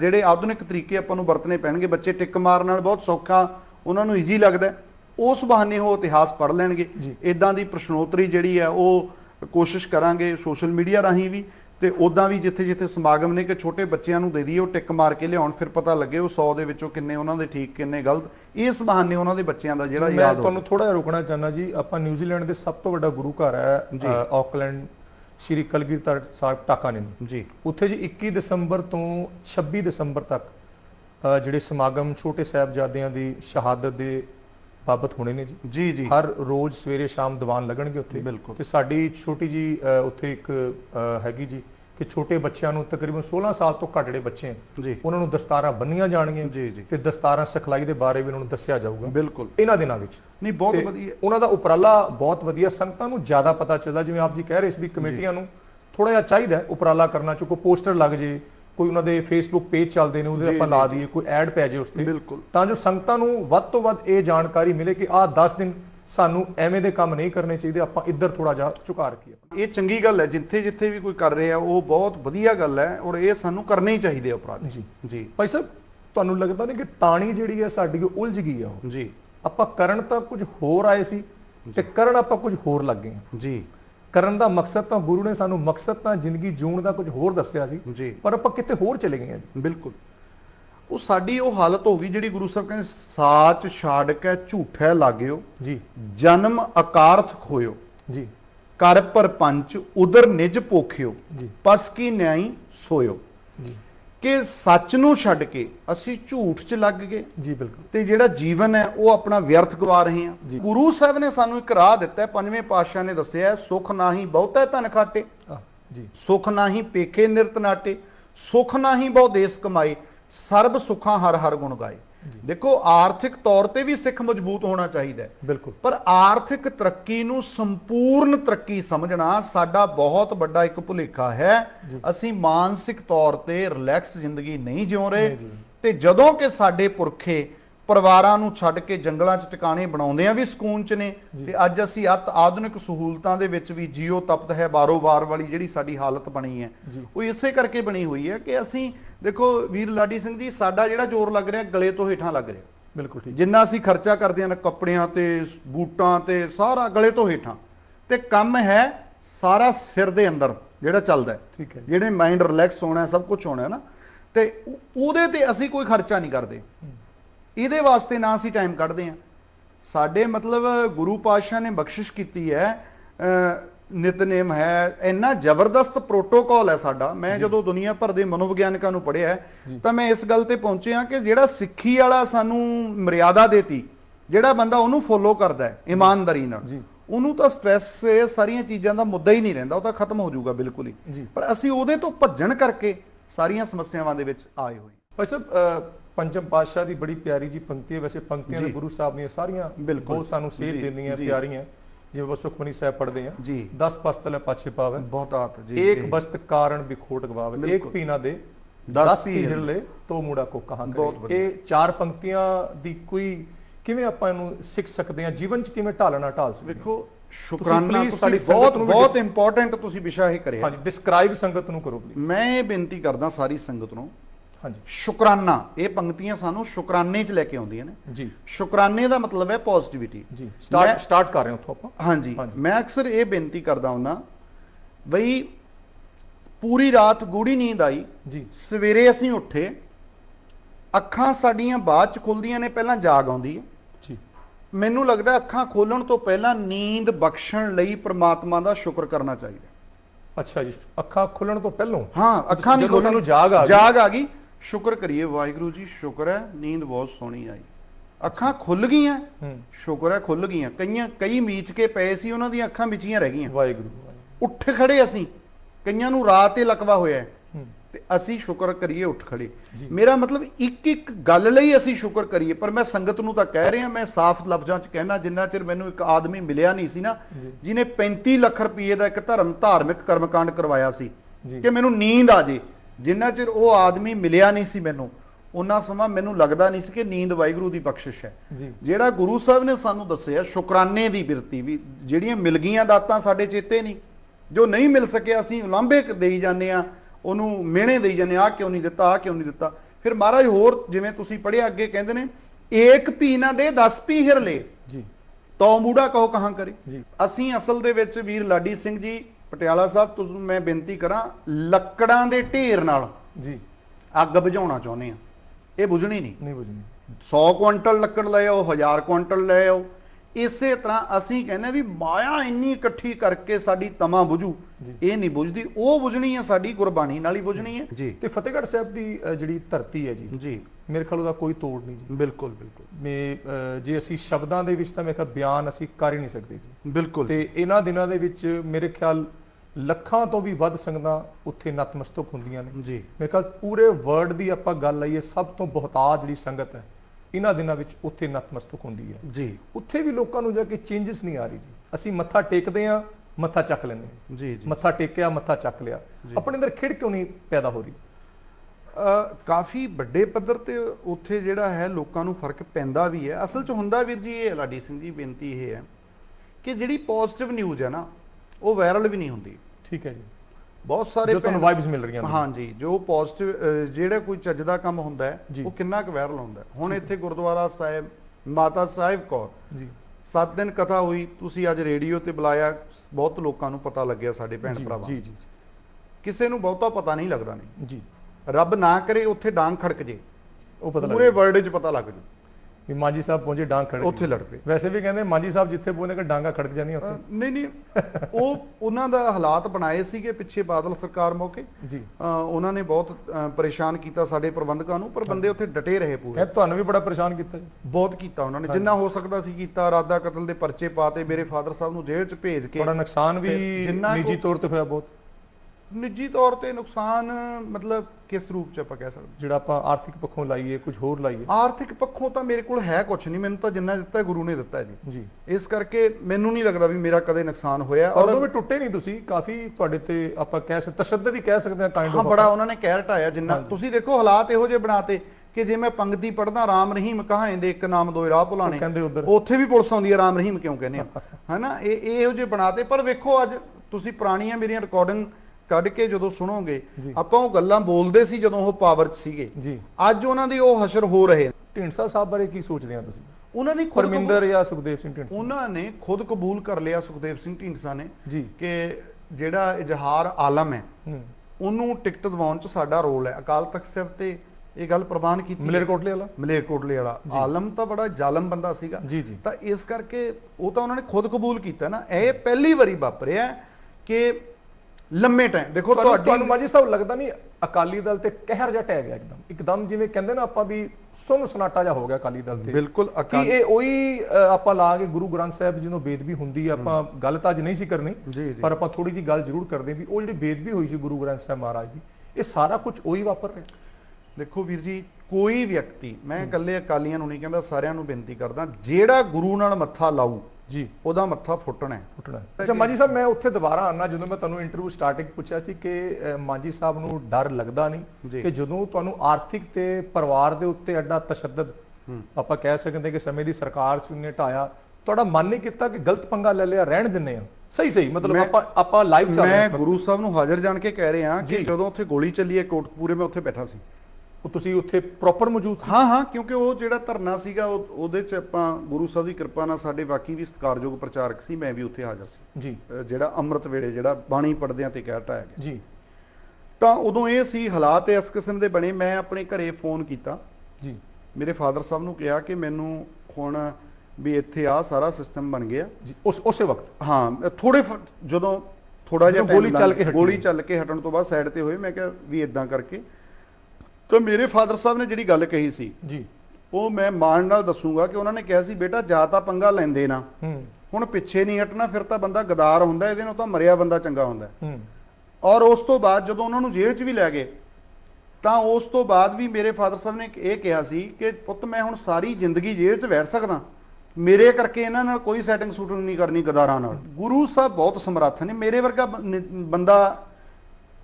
ਜਿਹੜੇ ਆਧੁਨਿਕ ਤਰੀਕੇ ਆਪਾਂ ਨੂੰ ਵਰਤਣੇ ਪੈਣਗੇ ਬੱਚੇ ਟਿਕ ਮਾਰਨ ਨਾਲ ਬਹੁਤ ਸੌਖਾ ਉਹਨਾਂ ਨੂੰ ਈਜ਼ੀ ਲੱਗਦਾ। ਉਸ ਬਹਾਨੇ ਉਹ ਇਤਿਹਾਸ ਪੜ੍ਹ ਲੈਣਗੇ। ਇਦਾਂ ਦੀ ਪ੍ਰਸ਼ਨੋਤਰੀ ਜਿਹੜੀ ਹੈ ਉਹ ਕੋਸ਼ਿਸ਼ ਕਰਾਂਗੇ ਸੋਸ਼ਲ ਮੀਡੀਆ ਰਾਹੀਂ ਵੀ ਤੇ ਉਦਾਂ ਵੀ ਜਿੱਥੇ ਜਿੱਥੇ ਸਮਾਗਮ ਨੇ ਕਿ ਛੋਟੇ ਬੱਚਿਆਂ ਨੂੰ ਦੇ ਦਈਏ ਉਹ ਟਿਕ ਮਾਰ ਕੇ ਲਿਆਉਣ ਫਿਰ ਪਤਾ ਲੱਗੇ ਉਹ 100 ਦੇ ਵਿੱਚੋਂ ਕਿੰਨੇ ਉਹਨਾਂ ਦੇ ਠੀਕ ਕਿੰਨੇ ਗਲਤ ਇਸ ਬਹਾਨੇ ਉਹਨਾਂ ਦੇ ਬੱਚਿਆਂ ਦਾ ਜਿਹੜਾ ਮੈਂ ਯਾਦ ਤੁਹਾਨੂੰ ਥੋੜਾ ਜਿਹਾ ਰੁਕਣਾ ਚਾਹੁੰਦਾ ਜੀ ਆਪਾਂ ਨਿਊਜ਼ੀਲੈਂਡ ਦੇ ਸਭ ਤੋਂ ਵੱਡਾ ਗੁਰੂ ਘਰ ਹੈ ਆਕਲੈਂਡ ਸ਼੍ਰੀ ਕਲਗੀਧਰ ਸਾਹਿਬ ਟਾਕਾਨਿਨ ਜੀ। ਉੱਥੇ ਜੀ 21 ਦਸੰਬਰ ਤੋਂ 26 ਦਸੰਬਰ ਤੱਕ ਜਿਹੜੇ ਸਮਾਗਮ ਛੋਟੇ ਸਾਹਿਬਜ਼ਾਦਿਆਂ ਦੀ ਸ਼ਹਾਦਤ ਦੇ ਬਾਬਤ ਹੋਣੇ ਨੇ ਜੀ। ਜੀ ਜੀ। ਹਰ ਰੋਜ਼ ਸਵੇਰੇ ਸ਼ਾਮ ਦੀਵਾਨ ਲੱਗਣਗੇ ਉੱਥੇ। ਤੇ ਸਾਡੀ ਛੋਟੀ ਜੀ ਉੱਥੇ ਇੱਕ ਹੈਗੀ ਜੀ ਕਿ ਛੋਟੇ ਬੱਚਿਆਂ ਨੂੰ ਤਕਰੀਬਨ 16 ਸਾਲ ਤੋਂ ਘੱਟ ਜਿਹੜੇ ਬੱਚੇ ਜੀ। ਉਹਨਾਂ ਨੂੰ ਦਸਤਾਰਾਂ ਬੰਨੀਆਂ ਜਾਣਗੀਆਂ ਜੀ, ਜੀ। ਤੇ ਦਸਤਾਰਾਂ ਸਿਖਲਾਈ ਦੇ ਬਾਰੇ ਵੀ ਉਹਨਾਂ ਨੂੰ ਦੱਸਿਆ ਜਾਊਗਾ। ਬਿਲਕੁਲ। ਇਹਨਾਂ ਦਿਨਾਂ ਵਿੱਚ। ਨਹੀਂ ਬਹੁਤ ਵਧੀਆ। ਉਹਨਾਂ ਦਾ ਉਪਰਾਲਾ ਬਹੁਤ ਵਧੀਆ ਸੰਗਤਾਂ ਨੂੰ ਜ਼ਿਆਦਾ ਪਤਾ ਚੱਲਦਾ। ਜਿਵੇਂ ਆਪ ਜੀ ਕਹਿ ਰਹੇ ਸੀ ਵੀ ਕਮੇਟੀਆਂ ਨੂੰ ਥੋੜਾ ਜਿਹਾ ਚਾਹੀਦਾ ਉਪਰਾਲਾ ਕਰਨਾ ਚੋ ਕੋਈ ਪੋਸਟਰ ਲੱਗ ਜੇ ਕੋਈ ਉਹਨਾਂ ਦੇ ਫੇਸਬੁੱਕ ਪੇਜ ਚੱਲਦੇ ਨੇ ਉਹਦੇ ਆਪਾਂ ਲਾ। ਦਈਏ ਕੋਈ ਐਡ ਪੈ ਜੇ ਉਸ ਤੇ। ਤਾਂ ਜੋ ਸੰਗਤਾਂ ਨੂੰ ਵੱਧ ਤੋਂ ਵੱਧ ਇਹ ਜਾਣਕਾਰੀ ਮਿਲੇ ਕਿ ਆਹ 10 ਦਿਨ ਸਾਨੂੰ ਐਵੇਂ ਦੇ ਕੰਮ ਨਹੀਂ ਕਰਨੇ ਚਾਹੀਦੇ ਆਪਾਂ ਇੱਧਰ ਥੋੜਾ ਜਿਹਾ ਝੁਕਾ ਰੱਖੀਏ। ਇਹ ਚੰਗੀ ਗੱਲ ਹੈ ਜਿੱਥੇ ਜਿੱਥੇ ਵੀ ਕੋਈ ਕਰ ਰਿਹਾ ਉਹ ਬਹੁਤ ਵਧੀਆ ਗੱਲ ਹੈ ਔਰ ਇਹ ਸਾਨੂੰ ਕਰਨੇ ਹੀ ਚਾਹੀਦੇ ਆ ਉਪਰਾਲੇ। ਜੀ। ਜੀ। ਭਾਈ ਸਾਹਿਬ ਤੁਹਾਨੂੰ ਲੱਗਦਾ ਨਹੀਂ ਕਿ ਤਾਣੀ ਜਿਹੜੀ ਹੈ ਸਾਡੀ ਉਲਝ ਗਈ ਆ ਉਹ? ਜੀ। ਆਪਾਂ ਕਰਨ ਤਾਂ ਕੁਝ ਹੋਰ ਆਏ ਸੀ ਤੇ ਕਰਨ ਆਪਾਂ ਕੁਝ ਹੋਰ ਲੱਗੇ ਹਾਂ। ਜੀ। ਕਰਨ ਦਾ ਮਕਸਦ ਤਾਂ ਗੁਰੂ ਨੇ ਸਾਨੂੰ ਮਕਸਦ ਤਾਂ ਜ਼ਿੰਦਗੀ ਜੂਣ ਦਾ ਕੁਝ ਹੋਰ ਦੱਸਿਆ ਸੀ ਜੀ। ਪਰ ਆਪਾਂ ਕਿਤੇ ਹੋਰ ਚਲੇ ਗਏ ਜੀ। ਬਿਲਕੁਲ। ਉਹ ਸਾਡੀ ਉਹ ਹਾਲਤ ਹੋ ਗਈ ਜਿਹੜੀ ਗੁਰੂ ਸਾਹਿਬ ਕਹਿੰਦੇ ਸਾਚ ਛਾੜ ਕੇ ਝੂਠੇ ਲਾਗਿਓ ਜੀ। ਜਨਮ ਅਕਾਰਥ ਖੋਇਓ। ਜੀ। ਕਰ ਪਰਪੰਚ ਉਦਰ ਨਿਜ ਪੋਖਿਓ ਜੀ। ਪਸ ਕੀ ਨਿਆਈ ਸੋਇਓ। ਜੀ। ਕਿ ਸੱਚ ਨੂੰ ਛੱਡ ਕੇ ਅਸੀਂ ਝੂਠ 'ਚ ਲੱਗ ਗਏ। ਜੀ ਬਿਲਕੁਲ। ਤੇ ਜਿਹੜਾ ਜੀਵਨ ਹੈ ਉਹ ਆਪਣਾ ਵਿਅਰਥ ਗਵਾ ਰਹੇ ਹਾਂ। ਗੁਰੂ ਸਾਹਿਬ ਨੇ ਸਾਨੂੰ ਇੱਕ ਰਾਹ ਦਿੱਤਾ ਹੈ, ਪੰਜਵੇਂ ਪਾਤਸ਼ਾਹ ਨੇ ਦੱਸਿਆ ਸੁਖ ਨਾਹੀ ਬਹੁਤਾ ਧਨ ਖਾਟੇ। ਜੀ। ਸੁਖ ਨਾਹੀ ਪੇਖੇ ਨਿਰਤ ਨਾਟੇ। ਸੁਖ ਨਾਹੀ ਬਹੁ ਦੇਸ ਕਮਾਏ। ਸਰਬ ਸੁਖਾਂ ਹਰ ਹਰ ਗੁਣ ਗਾਏ। ਦੇਖੋ ਆਰਥਿਕ ਤੌਰ ਤੇ ਵੀ ਸਿੱਖ ਮਜ਼ਬੂਤ ਹੋਣਾ ਚਾਹੀਦਾ ਹੈ ਬਿਲਕੁਲ ਪਰ ਆਰਥਿਕ ਤਰੱਕੀ ਨੂੰ ਸੰਪੂਰਨ ਤਰੱਕੀ ਸਮਝਣਾ ਸਾਡਾ ਬਹੁਤ ਵੱਡਾ ਇੱਕ ਭੁਲੇਖਾ ਹੈ। ਅਸੀਂ ਮਾਨਸਿਕ ਤੌਰ ਤੇ ਰਿਲੈਕਸ ਜ਼ਿੰਦਗੀ ਨਹੀਂ ਜਿਉ ਰਹੇ। ਤੇ ਜਦੋਂ ਕਿ ਸਾਡੇ ਪੁਰਖੇ ਪਰਿਵਾਰਾਂ ਨੂੰ ਛੱਡ ਕੇ ਜੰਗਲਾਂ 'ਚ ਟਿਕਾਣੇ ਬਣਾਉਂਦੇ ਆ ਵੀ ਸਕੂਨ 'ਚ ਨੇ। ਤੇ ਅੱਜ ਅਸੀਂ ਅਤ ਆਧੁਨਿਕ ਸਹੂਲਤਾਂ ਦੇ ਵਿੱਚ ਵੀ ਜੀਓ ਤਪਤ ਹੈ ਬਾਰੋ-ਬਾਰ ਵਾਲੀ ਜਿਹੜੀ ਸਾਡੀ ਹਾਲਤ ਬਣੀ ਹੈ। ਉਹ ਇਸੇ ਕਰਕੇ ਬਣੀ ਹੋਈ ਹੈ ਕਿ ਅਸੀਂ ਦੇਖੋ ਵੀਰ ਲਾਡੀ ਸਿੰਘ ਜੀ ਸਾਡਾ ਜਿਹੜਾ ਜ਼ੋਰ ਲੱਗ ਰਿਹਾ ਗਲੇ ਤੋਂ ਹੇਠਾਂ ਲੱਗ ਰਿਹਾ। ਬਿਲਕੁਲ ਠੀਕ। ਜਿੰਨਾ ਅਸੀਂ ਖਰਚਾ ਕਰਦੇ ਹਾਂ ਕੱਪੜਿਆਂ ਤੇ ਬੂਟਾਂ ਤੇ ਸਾਰਾ ਗਲੇ ਤੋਂ ਹੇਠਾਂ। ਤੇ ਕੰਮ ਹੈ ਸਾਰਾ ਸਿਰ ਦੇ ਅੰਦਰ ਜਿਹੜਾ ਚੱਲਦਾ ਠੀਕ ਹੈ। ਜਿਹੜੇ ਮਾਈਂਡ ਰਿਲੈਕਸ ਹੋਣਾ ਸਭ ਕੁਝ ਹੋਣਾ ਨਾ। ਤੇ ਉਹ- ਉਹਦੇ ਤੇ ਅਸੀਂ ਕੋਈ ਖਰਚਾ ਨਹੀਂ ਕਰਦੇ। ਇਹਦੇ ਵਾਸਤੇ ਨਾ ਅਸੀਂ ਟਾਈਮ ਕੱਢਦੇ ਹਾਂ। ਸਾਡੇ ਮਤਲਬ ਗੁਰੂ ਪਾਤਸ਼ਾਹ ਨੇ ਬਖਸ਼ਿਸ਼ ਕੀਤੀ ਹੈ ਨਿਤਨੇਮ ਹੈ ਇੰਨਾ ਜ਼ਬਰਦਸਤ ਪ੍ਰੋਟੋਕਾਲ ਹੈ ਸਾਡਾ। ਮੈਂ। ਜਦੋਂ ਦੁਨੀਆ ਭਰ ਦੇ ਮਨੋਵਿਗਿਆਨਕਾਂ ਨੂੰ ਪੜ੍ਹਿਆ ਤਾਂ ਮੈਂ ਇਸ ਗੱਲ ਤੇ ਪਹੁੰਚਿਆ ਕਿ ਜਿਹੜਾ ਸਿੱਖੀ ਵਾਲਾ ਸਾਨੂੰ ਮਰਿਆਦਾ ਦੇਤੀ ਜਿਹੜਾ ਬੰਦਾ ਉਹਨੂੰ ਫੋਲੋ ਕਰਦਾ ਹੈ ਇਮਾਨਦਾਰੀ ਨਾਲ ਉਹਨੂੰ ਤਾਂ ਸਟ੍ਰੈਸ ਇਹ ਸਾਰੀਆਂ ਚੀਜ਼ਾਂ ਦਾ ਮੁੱਦਾ ਹੀ ਨਹੀਂ ਰਹਿੰਦਾ ਉਹ ਤਾਂ ਖਤਮ ਹੋ ਜਾਊਗਾ ਬਿਲਕੁਲ ਹੀ। ਪਰ ਅਸੀਂ ਉਹਦੇ ਤੋਂ ਭੱਜਣ ਕਰਕੇ ਸਾਰੀਆਂ ਸਮੱਸਿਆਵਾਂ ਦੇ ਵਿੱਚ ਆਏ ਹੋਏ ਭਾਈ ਸਾਹਿਬ ਪੰਚਮ ਪਾਤਸ਼ਾਹ ਦੀ ਬੜੀ ਪਿਆਰੀ ਜੀ ਪੰਕਤੀ ਹੈ। ਵੈਸੇ ਪੰਕਤੀਆਂ ਗੁਰੂ ਸਾਹਿਬ ਦੀਆਂ ਸਾਰੀਆਂ ਬਹੁਤ ਸਾਨੂੰ ਸੇਧ ਦਿੰਦੀਆਂ ਪਿਆਰੀਆਂ। ਜਿਵੇਂ ਉਹ ਸੁਖਮਨੀ ਸਾਹਿਬ ਪੜਦੇ ਆ। ਜੀ। 10 ਪਸਤਲ ਪਾਛੇ ਪਾਵੇ। ਬਹੁਤ ਆਤ ਜੀ ਇੱਕ ਬਸਤ ਕਾਰਨ ਵਿਖੋਟ ਗਵਾਵੇ। ਇੱਕ ਪੀਣਾ ਦੇ 10 ਹੀ ਹਿਰਲੇ ਤੋ ਮੁੜਾ ਕੋ ਕਹਾ ਕਰੇ। ਇਹ ਚਾਰ ਪੰਕਤੀਆਂ ਦੀ ਕੋਈ ਕਿਵੇਂ ਆਪਾਂ ਇਹਨੂੰ ਸਿੱਖ ਸਕਦੇ ਆ ਜੀਵਨ ਚ ਕਿਵੇਂ ਢਾਲਣਾ ਢਾਲ ਸਕਦੇ ਵੇਖੋ ਸ਼ੁਕਰਾਨਾ ਤੁਸੀਂ ਬਹੁਤ ਬਹੁਤ ਇੰਪੋਰਟੈਂਟ ਤੁਸੀਂ ਵਿਸ਼ਾ ਇਹ ਕਰਿਆ। ਹਾਂਜੀ ਡਿਸਕ੍ਰਾਈਬ ਸੰਗਤ ਨੂੰ ਕਰੋ ਪਲੀਜ਼ ਮੈਂ ਇਹ ਬੇਨਤੀ ਕਰਦਾ ਸਾਰੀ ਸੰਗਤ ਨੂੰ ਹਾਂਜੀ। ਸ਼ੁਕਰਾਨਾ ਇਹ ਪੰਕਤੀਆਂ ਸਾਨੂੰ ਸ਼ੁਕਰਾਨੇ 'ਚ ਲੈ ਕੇ ਆਉਂਦੀਆਂ ਨੇ। ਜੀ। ਸ਼ੁਕਰਾਨੇ ਦਾ ਮਤਲਬ ਹੈ ਪੋਜ਼ਿਟਿਵਿਟੀ ਜੀ। ਸਟਾਰਟ ਸਟਾਰਟ ਕਰ ਰਹੇ ਹਾਂ ਉੱਥੋਂ ਆਪਾਂ। ਹਾਂਜੀ। ਮੈਂ ਅਕਸਰ ਇਹ ਬੇਨਤੀ ਕਰਦਾ ਹੁੰਨਾ ਬਈ ਪੂਰੀ ਰਾਤ ਗੂੜੀ ਨੀਂਦ ਆਈ ਜੀ। ਸਵੇਰੇ ਅਸੀਂ ਉੱਠੇ ਅੱਖਾਂ ਸਾਡੀਆਂ ਬਾਅਦ ਚ ਖੁੱਲਦੀਆਂ ਨੇ ਪਹਿਲਾਂ ਜਾਗ ਆਉਂਦੀ ਹੈ। ਜੀ। ਮੈਨੂੰ ਲੱਗਦਾ ਅੱਖਾਂ ਖੋਲਣ ਤੋਂ ਪਹਿਲਾਂ ਨੀਂਦ ਬਖਸ਼ਣ ਲਈ ਪ੍ਰਮਾਤਮਾ ਦਾ ਸ਼ੁਕਰ ਕਰਨਾ ਚਾਹੀਦਾ। ਅੱਛਾ ਜੀ ਅੱਖਾਂ ਖੁੱਲਣ ਤੋਂ ਪਹਿਲਾਂ? ਹਾਂ ਅੱਖਾਂ ਨਹੀਂ ਸਾਨੂੰ ਖੋਲ੍ਹਣ- ਜਾਗ ਆ ਗਈ। ਜਾਗ ਆ ਗਈ ਸ਼ੁਕਰ ਕਰੀਏ ਵਾਹਿਗੁਰੂ ਜੀ ਸ਼ੁਕਰ ਹੈ ਨੀਂਦ ਬਹੁਤ ਸੋਹਣੀ ਆਈ। ਅੱਖਾਂ ਖੁੱਲ ਗਈਆਂ ਸ਼ੁਕਰ ਹੈ ਖੁੱਲ ਗਈਆਂ। ਕਈਆਂ ਕਈ ਮੀਚ ਕੇ ਪਏ ਸੀ ਉਹਨਾਂ ਦੀਆਂ ਅੱਖਾਂ ਵਿਚੀਆਂ ਰਹਿ ਗਈਆਂ। ਵਾਹਿਗੁਰੂ। ਉੱਠ ਖੜੇ ਅਸੀਂ। ਕਈਆਂ ਨੂੰ ਰਾਤ ਤੇ ਲਕਵਾ ਹੋਇਆ ਹੈ। ਤੇ ਅਸੀਂ ਸ਼ੁਕਰ ਕਰੀਏ ਉੱਠ ਖੜੇ। ਮੇਰਾ ਮਤਲਬ ਇੱਕ ਇੱਕ ਗੱਲ ਲਈ ਅਸੀਂ ਸ਼ੁਕਰ ਕਰੀਏ ਪਰ ਮੈਂ ਸੰਗਤ ਨੂੰ ਤਾਂ ਕਹਿ ਰਿਹਾ ਮੈਂ ਸਾਫ਼ ਲਫ਼ਜ਼ਾਂ 'ਚ ਕਹਿਣਾ ਜਿੰਨਾ ਚਿਰ ਮੈਨੂੰ ਇੱਕ ਆਦਮੀ ਮਿਲਿਆ ਨਹੀਂ ਸੀ ਨਾ ਜੀ। ਜਿਨੇ 35 ਲੱਖ ਰੁਪਏ ਦਾ ਇੱਕ ਧਰਮ ਧਾਰਮਿਕ ਕਰਮਕਾਂਡ ਕਰਵਾਇਆ ਸੀ ਕਿ ਮੈਨੂੰ ਨੀਂਦ ਆ ਜੇ। ਜਿੰਨਾ ਚਿਰ ਉਹ ਆਦਮੀ ਮਿਲਿਆ ਨਹੀਂ ਸੀ ਮੈਨੂੰ ਉਹਨਾਂ ਸਮਾਂ ਮੈਨੂੰ ਲੱਗਦਾ ਨਹੀਂ ਸੀ ਕਿ ਨੀਂਦ ਵਾਹਿਗੁਰੂ ਦੀ ਬਖਸ਼ਿਸ਼ ਹੈ। ਜਿਹੜਾ ਗੁਰੂ ਸਾਹਿਬ ਨੇ ਸਾਨੂੰ ਦੱਸਿਆ ਸ਼ੁਕਰਾਨੇ ਦੀ ਬਿਰਤੀ ਵੀ ਜਿਹੜੀਆਂ ਮਿਲ ਗਈਆਂ ਦਾਤਾਂ ਸਾਡੇ ਚੇਤੇ ਨਹੀਂ ਜੋ ਨਹੀਂ ਮਿਲ ਸਕਿਆ ਅਸੀਂ ਉਲਾਂਭੇ ਦੇਈ ਜਾਂਦੇ ਆ ਉਹਨੂੰ ਮਿਹਣੇ ਦੇਈ ਜਾਂਦੇ ਆ ਕਿਉਂ ਨਹੀਂ ਦਿੱਤਾ ਆ ਕਿਉਂ ਨਹੀਂ ਦਿੱਤਾ। ਫਿਰ ਮਹਾਰਾਜ ਹੋਰ ਜਿਵੇਂ ਤੁਸੀਂ ਪੜ੍ਹਿਆ ਅੱਗੇ ਕਹਿੰਦੇ ਨੇ ਏਕ ਪੀ ਨਾ ਦੇ 10 ਪੀ ਹਿਰ ਲੈ ਜੀ। ਤੋ ਮੂੜਾ ਕਹੋ ਕਹਾਂ ਕਰੇ। ਅਸੀਂ ਅਸਲ ਦੇ ਵਿੱਚ ਵੀਰ ਲਾਡੀ ਸਿੰਘ ਜੀ ਪਟਿਆਲਾ ਸਾਹਿਬ ਤੁਹਾਨੂੰ ਮੈਂ ਬੇਨਤੀ ਕਰਾਂ ਲੱਕੜਾਂ ਦੇ ਢੇਰ ਨਾਲ ਜੀ। ਅੱਗ ਬੁਝਾਉਣਾ ਚਾਹੁੰਦੇ ਆ। ਇਹ ਬੁਝਣੀ ਨਹੀਂ। ਨਹੀਂ ਬੁਝਣੀ। 100 ਕੁਇੰਟਲ ਲੱਕੜ ਲੈ ਆਓ 1000 ਕੁਇੰਟਲ ਲੈ ਆਓ। ਇਸੇ ਤਰ੍ਹਾਂ ਅਸੀਂ ਕਹਿੰਦੇ ਵੀ ਮਾਇਆ ਇੰਨੀ ਇਕੱਠੀ ਕਰਕੇ ਸਾਡੀ ਤਮਾ ਬੁਝੂ। ਇਹ ਨਹੀਂ ਬੁਝਦੀ। ਉਹ ਬੁਝਣੀ ਹੈ ਸਾਡੀ ਗੁਰਬਾਣੀ ਨਾਲ ਹੀ ਬੁਝਣੀ ਹੈ ਤੇ ਫਤਿਹਗੜ੍ਹ ਸਾਹਿਬ ਦੀ ਜਿਹੜੀ ਧਰਤੀ ਹੈ ਜੀ ਜੀ। ਮੇਰੇ ਖਿਆਲ ਉਹਦਾ ਕੋਈ ਤੋੜ ਨਹੀਂ ਜੀ। ਬਿਲਕੁਲ ਬਿਲਕੁਲ। ਮੇ ਜੇ ਅਸੀਂ ਸ਼ਬਦਾਂ ਦੇ ਵਿੱਚ ਤਾਂ ਮੇਰੇ ਖਿਆਲ ਬਿਆਨ ਅਸੀਂ ਕਰ ਹੀ ਨਹੀਂ ਸਕਦੇ ਜੀ। ਬਿਲਕੁਲ। ਤੇ ਇਹਨਾਂ ਦਿਨਾਂ ਦੇ ਵਿੱਚ ਮੇਰੇ ਖਿਆਲ ਲੱਖਾਂ ਤੋਂ ਵੀ ਵੱਧ ਸੰਗਤਾਂ ਉੱਥੇ ਨਤਮਸਤਕ ਹੁੰਦੀਆਂ ਨੇ। ਜੀ। ਮੇਰੇ ਖਿਆਲ ਪੂਰੇ ਵਰਲਡ ਦੀ ਆਪਾਂ ਗੱਲ ਲਈਏ ਸਭ ਤੋਂ ਬਹੁਤਾਤ ਜਿਹੜੀ ਸੰਗਤ ਹੈ ਇਹਨਾਂ ਦਿਨਾਂ ਵਿੱਚ ਉੱਥੇ ਨਤਮਸਤਕ ਹੁੰਦੀ ਹੈ। ਜੀ। ਉੱਥੇ ਵੀ ਲੋਕਾਂ ਨੂੰ ਜਾ ਕੇ ਚੇਂਜਸ ਨਹੀਂ ਆ ਰਹੀ ਜੀ। ਅਸੀਂ ਮੱਥਾ ਟੇਕਦੇ ਆ ਮੱਥਾ ਚੱਕ ਲੈਂਦੇ ਹਾਂ। ਜੀ ਜੀ। ਮੱਥਾ ਟੇਕਿਆ ਮੱਥਾ ਚੱਕ ਲਿਆ। ਆਪਣੇ ਅੰਦਰ ਖਿੜ ਕਿਉਂ ਨਹੀਂ ਪੈਦਾ ਹੋ ਰਹੀ ਅ, ਕਾਫੀ ਵੱਡੇ ਪੱਧਰ ਤੇ ਉੱਥੇ ਜਿਹੜਾ ਹੈ ਲੋਕਾਂ ਨੂੰ ਫ਼ਰਕ ਪੈਂਦਾ ਵੀ ਹੈ। ਅਸਲ 'ਚ ਹੁੰਦਾ ਵੀਰ ਜੀ ਇਹ ਲਾਡੀ ਸਿੰਘ ਜੀ ਬੇਨਤੀ ਇਹ ਹੈ ਕਿ ਜਿਹੜੀ ਪੋਜ਼ਿਟਿਵ ਨਿਊਜ਼ ਹੈ ਨਾ ਉਹ ਵਾਇਰਲ ਵੀ ਨਹੀਂ ਹੁੰਦੀ। ਠੀਕ ਹੈ ਜੀ। ਬਹੁਤ ਸਾਰੇ ਜੋ ਤੁਹਾਨੂੰ ਵਾਈਬਸ ਮਿਲ ਰਹੀਆਂ ਨੇ। ਹਾਂਜੀ ਜੋ ਪੋਜ਼ਿਟਿਵ ਜਿਹੜਾ ਕੋਈ ਚੱਜ ਦਾ ਕੰਮ ਹੁੰਦਾ ਹੈ। ਉਹ ਕਿੰਨਾ ਕੁ ਵਾਇਰਲ ਹੁੰਦਾ ਹੁਣ। ਇੱਥੇ ਗੁਰਦੁਆਰਾ ਸਾਹਿਬ ਮਾਤਾ ਸਾਹਿਬ ਕੌਰ। ਜੀ। 7 ਦਿਨ ਕਥਾ ਹੋਈ ਤੁਸੀਂ ਅੱਜ ਰੇਡੀਓ ਤੇ ਬੁਲਾਇਆ ਬਹੁਤ ਲੋਕਾਂ ਨੂੰ ਪਤਾ ਲੱਗਿਆ ਸਾਡੇ ਭੈਣ ਭਰਾਵਾਂ। ਜੀ ਜੀ ਕਿਸੇ ਨੂੰ ਬਹੁਤਾ ਪਤਾ ਨਹੀਂ ਲੱਗਦਾ ਨਹੀਂ ਜੀ। ਰੱਬ ਨਾ ਕਰੇ ਉੱਥੇ ਡਾਂਗ ਖੜਕ ਜੇ। ਉਹ ਪਤਾ ਪੂਰੇ ਲੱਗ ਵਰਲਡ 'ਚ ਪਤਾ ਲੱਗ ਜੂ ਵੀ ਮਾਂਜੀ ਸਾਹਿਬ ਪਹੁੰਚੇ ਡਾਂਗ ਖੜਕ ਉੱਥੇ। ਲੜ ਪਏ। ਵੈਸੇ ਵੀ ਕਹਿੰਦੇ ਮਾਂਜੀ ਸਾਹਿਬ ਜਿੱਥੇ ਪਹੁੰਚੇ ਕਿ ਡਾਂਗਾ ਖੜਕ ਜਾਂਦੀਆਂ ਉੱਥੇ। ਨਹੀਂ ਨਹੀਂ ਉਹ ਉਹਨਾਂ ਦਾ ਹਾਲਾਤ ਬਣਾਏ ਸੀਗੇ ਪਿੱਛੇ ਬਾਦਲ ਸਰਕਾਰ ਮੌਕੇ। ਜੀ। ਉਹਨਾਂ ਨੇ ਬਹੁਤ ਪਰੇਸ਼ਾਨ ਕੀਤਾ ਸਾਡੇ ਪ੍ਰਬੰਧਕਾਂ ਨੂੰ ਪਰ ਬੰਦੇ ਉੱਥੇ ਡਟੇ ਰਹੇ ਪੂਰੇ। ਇਹ ਤੁਹਾਨੂੰ ਵੀ ਬੜਾ ਪਰੇਸ਼ਾਨ ਕੀਤਾ ਜੀ। ਬਹੁਤ ਕੀਤਾ ਉਹਨਾਂ ਨੇ। ਜਿੰਨਾ ਹੋ ਸਕਦਾ ਸੀ ਕੀਤਾ ਇਰਾਦਾ ਕਤਲ ਦੇ ਪਰਚੇ ਪਾਤੇ ਮੇਰੇ ਫਾਦਰ ਸਾਹਿਬ ਨੂੰ ਜੇਲ੍ਹ 'ਚ ਭੇਜ ਕੇ ਤੁਹਾਡਾ ਨੁਕਸਾਨ ਵੀ ਨਿੱਜੀ ਤੌਰ ਤੇ ਹੋਇਆ ਬਹੁਤ। ਨਿੱਜੀ ਤੌਰ ਤੇ ਨੁਕਸਾਨ ਮਤਲਬ ਕਿਸ ਰੂਪ 'ਚ ਆਪਾਂ ਕਹਿ ਸਕਦੇ ਜਿਹੜਾ ਆਪਾਂ ਆਰਥਿਕ ਪੱਖੋਂ ਲਾਈਏ ਕੁਝ ਹੋਰ ਲਾਈਏ। ਆਰਥਿਕ ਪੱਖੋਂ ਤਾਂ ਮੇਰੇ ਕੋਲ ਹੈ ਕੁਝ ਨਹੀਂ ਮੈਨੂੰ ਤਾਂ ਜਿੰਨਾ ਦਿੱਤਾ ਗੁਰੂ ਨੇ ਦਿੱਤਾ ਜੀ। ਜੀ। ਇਸ ਕਰਕੇ ਮੈਨੂੰ ਨਹੀਂ ਲੱਗਦਾ ਵੀ ਮੇਰਾ ਕਦੇ ਨੁਕਸਾਨ ਹੋਇਆ। ਔਰ ਉਹ ਵੀ ਟੁੱਟੇ ਨਹੀਂ ਤੁਸੀਂ ਕਾਫੀ ਤੁਹਾਡੇ ਤੇ ਆਪਾਂ ਕਹਿ ਸਕਦੇ ਤਸ਼ੱਦਦ ਹੀ ਕਹਿ ਸਕਦੇ ਹਾਂ ਕਾਈਂਡ ਹਾਂ ਬੜਾ ਉਹਨਾਂ ਨੇ ਕਹਿ ਹਟਾਇਆ ਜਿੰਨਾ। ਤੁਸੀਂ ਦੇਖੋ ਹਾਲਾਤ ਇਹੋ ਜਿਹੇ ਬਣਾਤੇ ਕਿ ਜੇ ਮੈਂ ਪੰਕਤੀ ਪੜਦਾ ਰਾਮ ਰਹੀਮ ਕਹਾਂਦੇ ਇੱਕ ਨਾਮ ਦੋ ਰਾਹ ਭੁਲਾਣੇ। ਉੱਥੇ ਵੀ ਪੁਲਿਸ ਆਉਂਦੀ ਹੈ ਰਾਮ ਰਹੀਮ ਕਿਉਂ ਕਹਿੰਦੇ ਆ? ਹਨਾ ਇਹ ਇਹ ਇਹੋ ਜਿਹੇ ਬਣਾਤੇ ਪਰ ਵੇਖੋ ਅੱਜ ਤੁਸੀਂ ਪੁਰਾਣੀਆਂ ਮੇਰੀਆਂ ਰਿਕਾਰਡਿੰਗ ਕੱਢ ਕੇ ਜਦੋਂ ਸੁਣੋਗੇ। ਆਪਾਂ ਉਹ ਗੱਲਾਂ ਬੋਲਦੇ ਸੀ ਜਦੋਂ ਉਹ ਪਾਵਰ 'ਚ ਸੀਗੇ। ਜੀ। ਅੱਜ ਉਹਨਾਂ ਦੀ ਉਹ ਹਸ਼ਰ ਹੋ ਰਹੇ। ਢੀਂਡਸਾ ਸਾਹਿਬ ਬਾਰੇ ਕੀ ਸੋਚਦੇ ਆ ਤੁਸੀਂ? ਉਹਨਾਂ ਨੇ ਪਰਮਿੰਦਰ ਜਾਂ ਸੁਖਦੇਵ ਸਿੰਘ ਢੀਂਡਸਾ ਉਹਨਾਂ ਨੇ ਖੁਦ ਕਬੂਲ ਕਰ ਲਿਆ ਸੁਖਦੇਵ ਸਿੰਘ ਢੀਂਡਸਾ ਨੇ ਜੀ। ਕਿ ਜਿਹੜਾ ਇਜ਼ਹਾਰ ਆਲਮ ਹੈ ਉਹਨੂੰ ਟਿਕਟ ਦਿਵਾਉਣ 'ਚ ਸਾਡਾ ਰੋਲ ਹੈ। ਅਕਾਲ ਤਖਤ ਸਾਹਿਬ ਤੇ ਇਹ ਗੱਲ ਪ੍ਰਵਾਨ ਕੀਤੀ ਹੈ। ਮਲੇਰਕੋਟਲੇ ਵਾਲਾ? ਮਲੇਰਕੋਟਲੇ ਵਾਲਾ। ਆਲਮ ਤਾਂ ਬੜਾ ਜ਼ਾਲਮ ਬੰਦਾ ਸੀਗਾ। ਜੀ ਜੀ। ਤਾਂ ਇਸ ਕਰਕੇ ਉਹ ਤਾਂ ਉਹਨਾਂ ਨੇ ਖੁਦ ਕਬੂਲ ਕੀਤਾ ਨਾ। ਇਹ ਪਹਿਲੀ ਵਾਰੀ ਵਾਪਰਿਆ ਕਿ ਲੰਮੇ ਟਾਈਮ ਦੇਖੋ ਤੁਹਾਨੂੰ ਤੁਹਾਨੂੰ ਤੁਹਾਡੀ ਮਾਜੀ ਸਾਹਿਬ ਲੱਗਦਾ ਨਹੀਂ ਅਕਾਲੀ ਦਲ ਤੇ ਕਹਿਰ ਜੱਟ ਹੈ ਗਿਆ ਇੱਕਦਮ। ਇੱਕਦਮ ਜਿਵੇਂ ਕਹਿੰਦੇ ਨਾ ਆਪਾਂ ਵੀ ਸੁਨ ਸਨਾਟਾ ਜਿਹਾ ਹੋ ਗਿਆ ਅਕਾਲੀ ਦਲ ਤੇ। ਬਿਲਕੁਲ ਕਿ ਅਕਾਲ ਇਹ ਉਹੀ ਅ, ਆਪਾਂ ਲਾ ਕੇ ਗੁਰੂ ਗ੍ਰੰਥ ਸਾਹਿਬ ਜੀ ਨੂੰ ਬੇਦਬੀ ਹੁੰਦੀ ਆ ਆਪਾਂ ਗੱਲ ਤਾਂ ਅੱਜ ਨਹੀਂ ਸੀ ਕਰਨੀ। ਜੀ ਜੀ। ਪਰ ਆਪਾਂ ਥੋੜੀ ਜੀ ਗੱਲ ਜ਼ਰੂਰ ਕਰਦੇ ਹਾਂ ਵੀ ਉਹ ਜਿਹੜੀ ਬੇਦਬੀ ਹੋਈ ਸੀ ਗੁਰੂ ਗ੍ਰੰਥ ਸਾਹਿਬ ਮਹਾਰਾਜ ਦੀ ਇਹ ਸਾਰਾ ਕੁਝ ਉਹੀ ਵਾਪਰ ਰਿਹਾ। ਦੇਖੋ ਵੀਰ ਜੀ ਕੋਈ ਵਿਅਕਤੀ ਮੈਂ ਇਕੱਲੇ ਅਕਾਲੀਆਂ ਨੂੰ ਨਹੀਂ ਕਹਿੰਦਾ ਸਾਰਿਆਂ ਨੂੰ ਬੇਨਤੀ ਕਰਦਾ ਜਿਹੜਾ ਗੁਰੂ ਨਾਲ ਮੱਥਾ ਲਾਊ ਜੀ ਉਹਦਾ ਮੱਥਾ ਫੁੱਟਣਾ ਹੈ ਫੁੱਟਣਾ ਹੈ। ਅੱਛਾ ਮਾਜੀ ਸਾਹਿਬ ਮੈਂ ਉੱਥੇ ਦੁਬਾਰਾ ਆਣਾ ਜਦੋਂ ਮੈਂ ਤੁਹਾਨੂੰ ਇੰਟਰਵਿਊ ਸਟਾਰਟਿੰਗ ਪੁੱਛਿਆ ਸੀ ਕਿ ਮਾਜੀ ਸਾਹਿਬ ਨੂੰ ਡਰ ਲੱਗਦਾ ਨਹੀਂ। ਕਿ ਜਦੋਂ ਤੁਹਾਨੂੰ ਆਰਥਿਕ ਤੇ ਪਰਿਵਾਰ ਦੇ ਉੱਤੇ ਐਡਾ ਤਸ਼ੱਦਦ ਹੂੰ। ਆਪਾਂ ਕਹਿ ਸਕਦੇ ਕਿ ਸਮੇਂ ਦੀ ਸਰਕਾਰ ਸੀ ਉਹਨੇ ਢਾਇਆ ਤੁਹਾਡਾ ਮਨ ਨਹੀਂ ਕੀਤਾ ਕਿ ਗਲਤ ਪੰਗਾ ਲੈ ਲਿਆ ਰਹਿਣ ਦਿੰਨੇ ਆ ਸਹੀ ਸਹੀ ਮਤਲਬ ਆਪਾਂ ਆਪਾਂ ਲਾਈਵ ਚੱਲ ਰਹੇ ਹਾਂ ਮੈਂ। ਗੁਰੂ ਸਾਹਿਬ ਨੂੰ ਹਾਜ਼ਰ ਜਾਣ ਕੇ ਕਹਿ ਰਿਹਾ ਕਿ ਜੀ। ਜਦੋਂ ਉੱਥੇ ਗੋਲੀ ਚੱਲੀ ਹੈ ਕੋਟਕਪੂਰੇ ਮੈਂ ਉੱਥੇ ਬੈਠਾ ਸੀ ਉਹ ਤੁਸੀਂ ਉੱਥੇ ਪ੍ਰੋਪਰ ਮੌਜੂਦ ਸੀ? ਹਾਂ ਹਾਂ ਕਿਉਂਕਿ ਉਹ ਜਿਹੜਾ ਧਰਨਾ ਸੀਗਾ ਉਹ- ਉਹਦੇ ਚ ਆਪਾਂ ਗੁਰੂ ਸਾਹਿਬ ਦੀ ਕਿਰਪਾ ਨਾਲ ਸਾਡੇ ਬਾਕੀ ਵੀ ਸਤਿਕਾਰਯੋਗ ਪ੍ਰਚਾਰਕ ਸੀ ਮੈਂ ਵੀ ਉੱਥੇ ਹਾਜ਼ਰ ਸੀ। ਜੀ। ਜਿਹੜਾ ਅੰਮ੍ਰਿਤ ਵੇਲੇ ਜਿਹੜਾ ਬਾਣੀ ਪੜਦਿਆਂ ਤੇ ਕਹਿ ਢਾਇਆ ਗਿਆ। ਜੀ। ਤਾਂ ਉਦੋਂ ਇਹ ਸੀ ਹਾਲਾਤ ਇਸ ਕਿਸਮ ਦੇ ਬਣੇ ਮੈਂ ਆਪਣੇ ਘਰੇ ਫੋਨ ਕੀਤਾ। ਜੀ। ਮੇਰੇ ਫਾਦਰ ਸਾਹਿਬ ਨੂੰ ਕਿਹਾ ਕਿ ਮੈਨੂੰ ਹੁਣ ਵੀ ਇੱਥੇ ਆ ਸਾਰਾ ਸਿਸਟਮ ਬਣ ਗਿਆ। ਜੀ ਉਸ ਉਸੇ ਵਕਤ? ਹਾਂ ਥੋੜੇ ਜਦੋਂ ਥੋੜਾ ਜਿਹਾ ਗੋਲੀ ਚੱਲ ਕੇ। ਗੋਲੀ ਚੱਲ ਕੇ ਹਟਣ ਤੋਂ ਬਾਅਦ ਸਾਈਡ ਤੇ ਹੋਏ ਮੈਂ ਕਿਹਾ ਵੀ ਇਦਾਂ ਕਰਕੇ ਤਾਂ ਮੇਰੇ ਫਾਦਰ ਸਾਹਿਬ ਨੇ ਜਿਹੜੀ ਗੱਲ ਕਹੀ ਸੀ ਜੀ। ਉਹ ਮੈਂ ਮਾਣ ਨਾਲ ਦੱਸੂਗਾ ਕਿ ਉਹਨਾਂ ਨੇ ਕਿਹਾ ਸੀ ਬੇਟਾ ਜਾਂ ਤਾਂ ਪੰਗਾ ਲੈਂਦੇ ਨਾ। ਹੂੰ। ਹੁਣ ਪਿੱਛੇ ਨਹੀਂ ਹਟਣਾ ਫਿਰ ਤਾਂ ਬੰਦਾ ਗਦਾਰ ਹੁੰਦਾ ਇਹਦੇ ਨਾਲ ਤਾਂ ਮਰਿਆ ਬੰਦਾ ਚੰਗਾ ਹੁੰਦਾ। ਹੂੰ। ਔਰ ਉਸ ਤੋਂ ਬਾਅਦ ਜਦੋਂ ਉਹਨਾਂ ਨੂੰ ਜੇਲ੍ਹ 'ਚ ਵੀ ਲੈ ਗਏ ਤਾਂ ਉਸ ਤੋਂ ਬਾਅਦ ਵੀ ਮੇਰੇ ਫਾਦਰ ਸਾਹਿਬ ਨੇ ਇਹ ਕਿਹਾ ਸੀ ਕਿ ਪੁੱਤ ਮੈਂ ਹੁਣ ਸਾਰੀ ਜ਼ਿੰਦਗੀ ਜੇਲ੍ਹ 'ਚ ਬੈਠ ਸਕਦਾ। ਮੇਰੇ ਕਰਕੇ ਇਹਨਾਂ ਨਾਲ ਕੋਈ ਸੈਟਿੰਗ ਸ਼ੂਟਿੰਗ ਨਹੀਂ ਕਰਨੀ ਗਦਾਰਾਂ ਨਾਲ। ਗੁਰੂ ਸਾਹਿਬ ਬਹੁਤ ਸਮਰੱਥ ਨੇ ਮੇਰੇ ਵਰਗਾ ਬੰਦਾ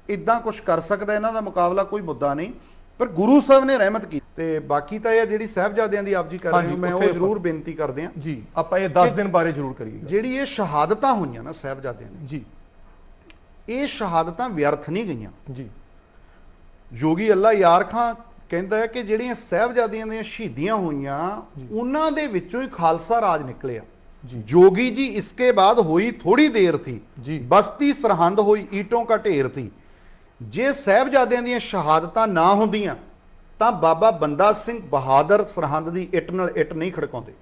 ਇਦਾਂ ਕੁਝ ਕਰ ਸਕਦਾ ਇਹਨਾਂ ਦਾ ਮੁਕਾਬਲਾ ਕੋਈ ਮੁੱਦਾ ਨਹੀਂ। ਪਰ ਗੁਰੂ ਸਾਹਿਬ ਨੇ ਰਹਿਮਤ ਕੀਤੀ ਤੇ ਬਾਕੀ ਤਾਂ ਇਹ ਜਿਹੜੀ ਸਹਿਬਜ਼ਾਦਿਆਂ ਦੀ ਆਪ ਜੀ ਕਰ ਰਹੇ ਹੋ ਮੈਂ ਉਹ ਜ਼ਰੂਰ ਬੇਨਤੀ ਕਰਦੇ ਹਾਂ। ਜੀ ਆਪਾਂ ਇਹ 10 ਦਿਨ ਬਾਰੇ ਜ਼ਰੂਰ ਕਰੀਏ। ਜਿਹੜੀ ਇਹ ਸ਼ਹਾਦਤਾਂ ਹੋਈਆਂ ਨਾ ਸਹਿਬਜ਼ਾਦਿਆਂ ਦੀ ਜੀ। ਇਹ ਸ਼ਹਾਦਤਾਂ ਵਿਅਰਥ ਨਹੀਂ ਗਈਆਂ। ਜੀ। ਯੋਗੀ ਅੱਲਾ ਯਾਰ ਖਾਂ ਕਹਿੰਦਾ ਹੈ ਕਿ ਜਿਹੜੀਆਂ ਸਹਿਬਜ਼ਾਦਿਆਂ ਦੀਆਂ ਸ਼ਹੀਦੀਆਂ ਹੋਈਆਂ ਉਹਨਾਂ ਦੇ ਵਿੱਚੋਂ ਹੀ ਖਾਲਸਾ ਰਾਜ ਨਿਕਲਿਆ। ਜੋਗੀ ਜੀ ਇਸਕੇ ਬਾਅਦ ਹੋਈ ਥੋੜੀ ਦੇਰ ਥੀ ਬਸਤੀ ਸਰਹੰਦ ਹੋਈ ਈਟੋਂ ਕਾ ਢੇਰ ਥੀ। ਜੇ ਸਾਹਿਬਜ਼ਾਦਿਆਂ ਦੀਆਂ ਸ਼ਹਾਦਤਾਂ ਨਾ ਹੁੰਦੀਆਂ ਤਾਂ ਬਾਬਾ ਬੰਦਾ ਸਿੰਘ ਬਹਾਦਰ ਸਰਹੰਦ ਦੀ ਇੱਟ ਨਾਲ ਇੱਟ ਨਹੀਂ ਖੜਕਾਉਂਦੇ।